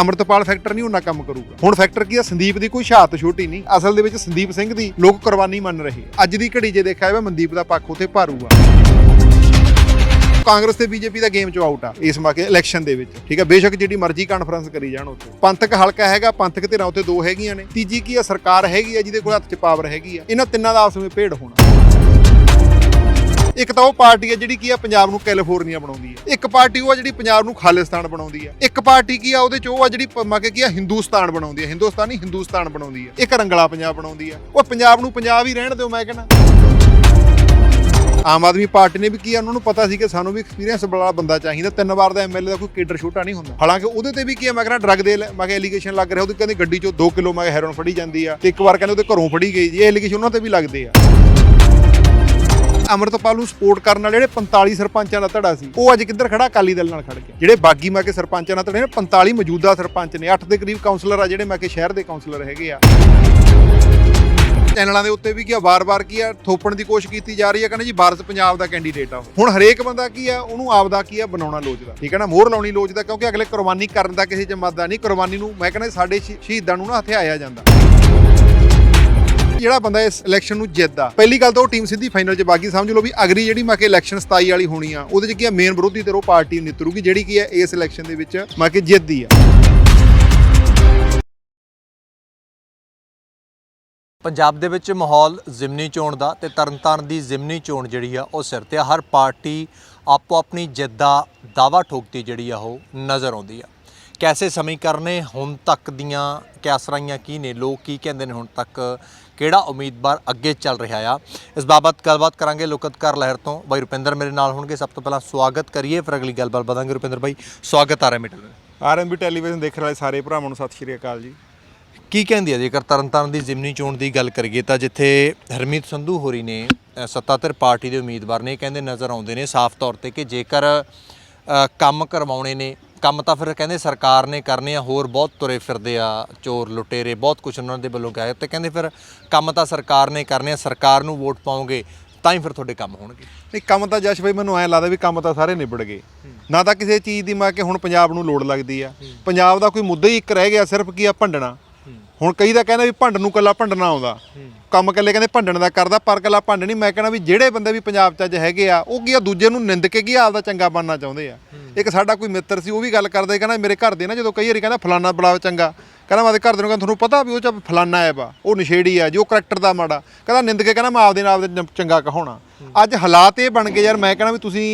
Amritpal factor ਨਹੀਂ ਉਹਨਾਂ ਕੰਮ ਕਰੂਗਾ। ਹੁਣ ਫੈਕਟਰ ਕੀ ਆ? ਸੰਦੀਪ ਦੀ ਕੋਈ ਸ਼ਹਾਦਤ ਛੋਟੀ ਨਹੀਂ। ਅਸਲ ਦੇ ਵਿੱਚ ਸੰਦੀਪ ਸਿੰਘ ਦੀ ਲੋਕ ਕੁਰਬਾਨੀ ਮੰਨ ਰਹੇ। ਅੱਜ ਦੀ ਘੜੀ ਜੇ ਦੇਖਿਆ ਜਾਵੇ, ਮਨਦੀਪ ਦਾ ਪੱਖ ਉਥੇ ਭਾਰੂਗਾ। ਕਾਂਗਰਸ ਤੇ ਬੀਜੇਪੀ ਦਾ ਗੇਮ ਚ ਆਊਟ ਆ, ਇਸ ਮੌਕੇ ਇਲੈਕਸ਼ਨ ਦੇ ਵਿੱਚ। ਠੀਕ ਹੈ ਬੇਸ਼ੱਕ ਜਿਹੜੀ ਮਰਜ਼ੀ ਕਾਨਫਰੰਸ ਕਰੀ ਜਾਣ ਉੱਥੇ। ਪੰਥਕ ਹਲਕਾ ਹੈਗਾ, ਪੰਥਕ ਧਿਰਾਂ ਉੱਤੇ ਦੋ ਹੈਗੀਆਂ ਨੇ। ਤੀਜੀ ਕੀ ਆ? ਸਰਕਾਰ ਹੈਗੀ ਆ, ਜਿਹਦੇ ਕੋਲ ਹੱਥ 'ਚ ਪਾਵਰ ਹੈਗੀ ਆ। ਇਹਨਾਂ ਤਿੰਨਾਂ ਦਾ ਆਪਸ ਵਿੱਚ ਭੇੜ ਹੋਣਾ। ਇੱਕ ਤਾਂ ਉਹ ਪਾਰਟੀ ਹੈ ਜਿਹੜੀ ਕੀ ਆ, ਪੰਜਾਬ ਨੂੰ ਕੈਲੀਫੋਰਨੀਆ ਬਣਾਉਂਦੀ ਹੈ। ਇੱਕ ਪਾਰਟੀ ਉਹ ਆ ਜਿਹੜੀ ਪੰਜਾਬ ਨੂੰ ਖਾਲਿਸਤਾਨ ਬਣਾਉਂਦੀ ਹੈ। ਇੱਕ ਪਾਰਟੀ ਕੀ ਆ, ਉਹਦੇ ਚ ਉਹ ਆ ਜਿਹੜੀ ਪ- ਮਤਲਬ ਕੀ ਆ, ਹਿੰਦੁਸਤਾਨ ਬਣਾਉਂਦੀ ਹੈ। ਹਿੰਦੁਸਤਾਨੀ ਹਿੰਦੁਸਤਾਨ ਬਣਾਉਂਦੀ ਹੈ। ਇੱਕ ਰੰਗਲਾ ਪੰਜਾਬ ਬਣਾਉਂਦੀ ਹੈ। ਉਹ ਪੰਜਾਬ ਨੂੰ ਪੰਜਾਬ ਹੀ ਰਹਿਣ ਦਿਓ, ਮੈਂ ਕਹਿੰਦਾ ਆਮ ਆਦਮੀ ਪਾਰਟੀ ਨੇ ਵੀ ਕੀ ਆ, ਉਹਨਾਂ ਨੂੰ ਪਤਾ ਸੀ ਕਿ ਸਾਨੂੰ ਵੀ ਐਕਸਪੀਰੀਅੰਸ ਵਾਲਾ ਬੰਦਾ ਚਾਹੀਦਾ। ਤਿੰਨ ਵਾਰ ਦਾ ਐਮਐਲਏ ਦਾ ਕੋਈ ਕੇਡਰ ਛੋਟਾ ਨਹੀਂ ਹੁੰਦਾ। ਹਾਲਾਂਕਿ ਉਹਦੇ ਤੇ ਵੀ ਕੀ ਆ, ਮੈਂ ਕਹਿੰਦਾ ਡਰੱਗ ਦੇ ਲੈ- ਮੈਂ ਕਿਹਾ ਐਲੀਗੇਸ਼ਨ ਲੱਗ ਰਿਹਾ। ਉਹਦੀ ਕਹਿੰਦੇ ਗੱਡੀ ਚੋਂ 2 ਕਿਲੋ ਮੈਂ ਕਿਹਾ ਹੈਰੋਨ ਫੜੀ ਜਾਂਦੀ ਆ। ਤੇ ਇੱਕ ਵਾਰ ਕਹਿੰਦੇ ਉਹਦੇ ਘਰੋਂ ਫੜੀ ਗਈ ਜੀ। ਇਹ ਐਲੀਗੇਸ਼ਨ ਉਹਨਾਂ ਤੇ ਵੀ ਲੱਗਦੇ ਆ। ਅਮਰਤਪਾਲ ਨੂੰ ਸਪੋਰਟ ਕਰਨ ਵਾਲੇ ਜਿਹੜੇ 45 ਸਰਪੰਚਾਂ ਦਾ ਧੜਾ ਸੀ, ਉਹ ਅੱਜ ਕਿੱਧਰ ਖੜਾ? ਅਕਾਲੀ ਦਲ ਨਾਲ ਖੜ ਗਿਆ। ਜਿਹੜੇ ਬਾਗੀ ਮਾ ਕੇ ਸਰਪੰਚਾਂ ਦਾ ਧੜੇ ਨੇ 45 ਮੌਜੂਦਾ ਸਰਪੰਚ ਨੇ 8 ਦੇ ਕਰੀਬ ਕਾਉਂਸਲਰ ਆ ਜਿਹੜੇ ਮੈਂ ਕਿ ਸ਼ਹਿਰ ਦੇ ਕਾਉਂਸਲਰ ਹੈਗੇ ਆ। ਚੈਨਲਾਂ ਦੇ ਉੱਤੇ ਵੀ ਕੀ ਆ ਵਾਰ-ਵਾਰ ਕੀ ਆ ਥੋਪਣ ਦੀ ਕੋਸ਼ਿਸ਼ ਕੀਤੀ ਜਾ ਰਹੀ ਹੈ ਕਹਿੰਦੇ ਜੀ ਭਾਰਤ ਪੰਜਾਬ ਦਾ ਕੈਂਡੀਡੇਟ ਆ ਉਹ। ਹੁਣ ਹਰੇਕ ਬੰਦਾ ਕੀ ਆ, ਉਹਨੂੰ ਆਪਦਾ ਕੀ ਆ, ਬਣਾਉਣਾ ਲੋਚਦਾ ਠੀਕ ਹੈ ਨਾ, ਮੋਹਰ ਲਾਉਣੀ ਲੋਚਦਾ ਕਿਉਂਕਿ ਅਗਲੇ ਕੁਰਬਾਨੀ ਕਰਨ ਦਾ ਕਿਸੇ ਚ ਮੱਦਾ ਨਹੀਂ। ਕੁਰਬਾਨੀ ਨੂੰ, ਮੈਂ ਕਹਿੰਦਾ, ਸਾਡੇ ਸ਼ਹੀਦਾਂ ਨੂੰ ਨਾ ਹਥਿਆਇਆ ਜਾਂਦਾ। ਜਿਹੜਾ ਬੰਦਾ ਇਸ ਇਲੈਕਸ਼ਨ ਨੂੰ ਜਿੱਤਦਾ। ਪਹਿਲੀ ਗੱਲ ਤਾਂ ਉਹ ਟੀਮ ਸਿੱਧੀ ਫਾਈਨਲ 'ਚ ਬਾਗੀ ਸਮਝ ਲਓ ਵੀ ਅਗਲੀ ਜਿਹੜੀ ਮੈਂ ਕਿ ਇਲੈਕਸ਼ਨ 27 ਵਾਲੀ ਹੋਣੀ ਆ, ਉਹਦੇ 'ਚ ਕੀ ਆ ਮੇਨ ਵਿਰੋਧੀ ਤੇ ਉਹ ਪਾਰਟੀ ਨਿਤਰੂਗੀ ਜਿਹੜੀ ਕੀ ਆ, ਇਸ ਇਲੈਕਸ਼ਨ ਦੇ ਵਿੱਚ ਮੈਂ ਕਿ ਜਿੱਤਦੀ ਆ। ਪੰਜਾਬ ਦੇ ਵਿੱਚ ਮਾਹੌਲ ਜ਼ਿਮਨੀ ਚੋਣ ਦਾ ਤੇ ਤਰਨਤਾਰਨ ਦੀ ਜ਼ਿਮਨੀ ਚੋਣ ਜਿਹੜੀ ਆ, ਉਹ ਸਿਰ ਤੇ ਆ। ਹਰ ਪਾਰਟੀ ਆਪੋ ਆਪਣੀ ਜਿੱਤ ਦਾ ਦਾਵਾ ਠੋਕਦੀ ਜਿਹੜੀ ਆ, ਉਹ ਨਜ਼ਰ ਆਉਂਦੀ ਆ। ਕੈਸੇ ਸਮੀਕਰਨ ਨੇ ਹੁਣ ਤੱਕ ਦੀਆਂ ਕਿਆਸਰਾਈਆਂ ਕੀ ਨੇ? ਲੋਕ ਕੀ ਕਹਿੰਦੇ ਨੇ ਹੁਣ ਤੱਕ? ਕਿਹੜਾ ਉਮੀਦਵਾਰ ਅੱਗੇ ਚੱਲ ਰਿਹਾ ਆ? ਇਸ ਬਾਬਤ ਗੱਲਬਾਤ ਕਰਾਂਗੇ ਲੋਕਤਕਾਰ ਲਹਿਰ ਤੋਂ। ਬਾਈ ਰੁਪਿੰਦਰ ਮੇਰੇ ਨਾਲ ਹੋਣਗੇ। ਸਭ ਤੋਂ ਪਹਿਲਾਂ ਸਵਾਗਤ ਕਰੀਏ। ਫਿਰ ਅਗਲੀ ਗੱਲਬਾਤ ਵਧਾਂਗੇ। ਰੁਪਿੰਦਰ ਬਾਈ ਸਵਾਗਤ ਆ ਰਿਹਾ ਮੀਟਰ ਆਰਐਮਬੀ ਟੈਲੀਵਿਜ਼ਨ ਦੇਖਣ ਵਾਲੇ ਸਾਰੇ ਭਰਾਵਾਂ ਨੂੰ ਸਤਿ ਸ਼੍ਰੀ ਅਕਾਲ ਜੀ। ਕੀ ਕਹਿੰਦੀ ਹੈ ਜੇਕਰ ਤਰਨਤਾਰਨ ਦੀ ਜ਼ਿਮਨੀ ਚੋਣ ਦੀ ਗੱਲ ਕਰੀਏ ਤਾਂ ਜਿੱਥੇ ਹਰਮੀਤ ਸੰਧੂ ਹੋਰੀ ਨੇ ਸੱਤਾਧਰ ਪਾਰਟੀ ਦੇ ਉਮੀਦਵਾਰ ਨੇ ਇਹ ਕਹਿੰਦੇ ਨਜ਼ਰ ਆਉਂਦੇ ਨੇ ਸਾਫ਼ ਤੌਰ ਤੇ ਕਿ ਜੇਕਰ ਕੰਮ ਕਰਵਾਉਣੇ ਨੇ ਕੰਮ ਤਾਂ ਫਿਰ ਕਹਿੰਦੇ ਸਰਕਾਰ ਨੇ ਕਰਨੇ ਆ ਹੋਰ ਬਹੁਤ ਤੁਰੇ ਫਿਰਦੇ ਆ ਚੋਰ ਲੁਟੇਰੇ ਬਹੁਤ ਕੁਝ ਉਹਨਾਂ ਦੇ ਵੱਲੋਂ ਕਿਹਾ ਤੇ ਕਹਿੰਦੇ ਫਿਰ ਕੰਮ ਤਾਂ ਸਰਕਾਰ ਨੇ ਕਰਨੇ ਆ ਸਰਕਾਰ ਨੂੰ ਵੋਟ ਪਾਓਗੇ ਤਾਂ ਹੀ ਫਿਰ ਤੁਹਾਡੇ ਕੰਮ ਹੋਣਗੇ। ਨਹੀਂ ਕੰਮ ਤਾਂ ਜਸ਼ ਬਈ ਮੈਨੂੰ ਐਂ ਲੱਗਦਾ ਵੀ ਕੰਮ ਤਾਂ ਸਾਰੇ ਨਿਬੜ ਗਏ। ਨਾ ਤਾਂ ਕਿਸੇ ਚੀਜ਼ ਦੀ ਮੈਂ ਕਿ ਹੁਣ ਪੰਜਾਬ ਨੂੰ ਲੋੜ ਲੱਗਦੀ ਆ। ਪੰਜਾਬ ਦਾ ਕੋਈ ਮੁੱਦਾ ਹੀ ਇੱਕ ਰਹਿ ਗਿਆ ਸਿਰਫ ਕੀ ਆ ਭੰਡਣਾ। ਹੁਣ ਕਈ ਦਾ ਕਹਿੰਦਾ ਵੀ ਭੰਡਣ ਨੂੰ ਕੱਲਾ ਭੰਡਣਾ ਆਉਂਦਾ। ਕੰਮ ਕੱਲੇ ਕਹਿੰਦੇ ਭੰਡਣ ਦਾ ਕਰਦਾ ਪਰ ਕੱਲਾ ਭੰਡ ਨਹੀਂ। ਮੈਂ ਕਹਿੰਦਾ ਵੀ ਜਿਹੜੇ ਬੰਦੇ ਵੀ ਪੰਜਾਬ ਚ ਅੱਜ ਹੈਗੇ ਆ ਉਹ ਕੀ ਆ ਦੂਜੇ ਨੂੰ ਨਿੰਦ ਕੇ ਕੀ ਆਪਦਾ ਚੰਗਾ ਬਣਨਾ ਚਾਹੁੰਦੇ ਆ। ਇੱਕ ਸਾਡਾ ਕੋਈ ਮਿੱਤਰ ਸੀ ਉਹ ਵੀ ਗੱਲ ਕਰਦਾ ਕਹਿੰਦਾ ਮੇਰੇ ਘਰ ਦੇ ਨਾ ਜਦੋਂ ਕਈ ਵਾਰੀ ਕਹਿੰਦਾ ਫਲਾਨਾ ਬੜਾ ਚੰਗਾ। ਕਹਿੰਦਾ ਮੈਂ ਘਰ ਦੇ ਨੂੰ ਕਹਿੰਦਾ ਤੁਹਾਨੂੰ ਪਤਾ ਵੀ ਉਹ ਚ ਫਲਾਨਾ ਐ ਬਾ ਉਹ ਨਸ਼ੇੜੀ ਆ ਜੀ ਉਹ ਕਰੈਕਟਰ ਦਾ ਮਾੜਾ। ਕਹਿੰਦਾ ਨਿੰਦ ਕੇ ਕਹਿੰਦਾ ਮੈਂ ਆਪਦੇ ਨਾਲ ਦੇ ਚੰਗਾ ਕਹਾਉਣਾ। ਅੱਜ ਹਾਲਾਤ ਇਹ ਬਣ ਗਏ ਯਾਰ ਮੈਂ ਕਹਿੰਦਾ ਵੀ ਤੁਸੀਂ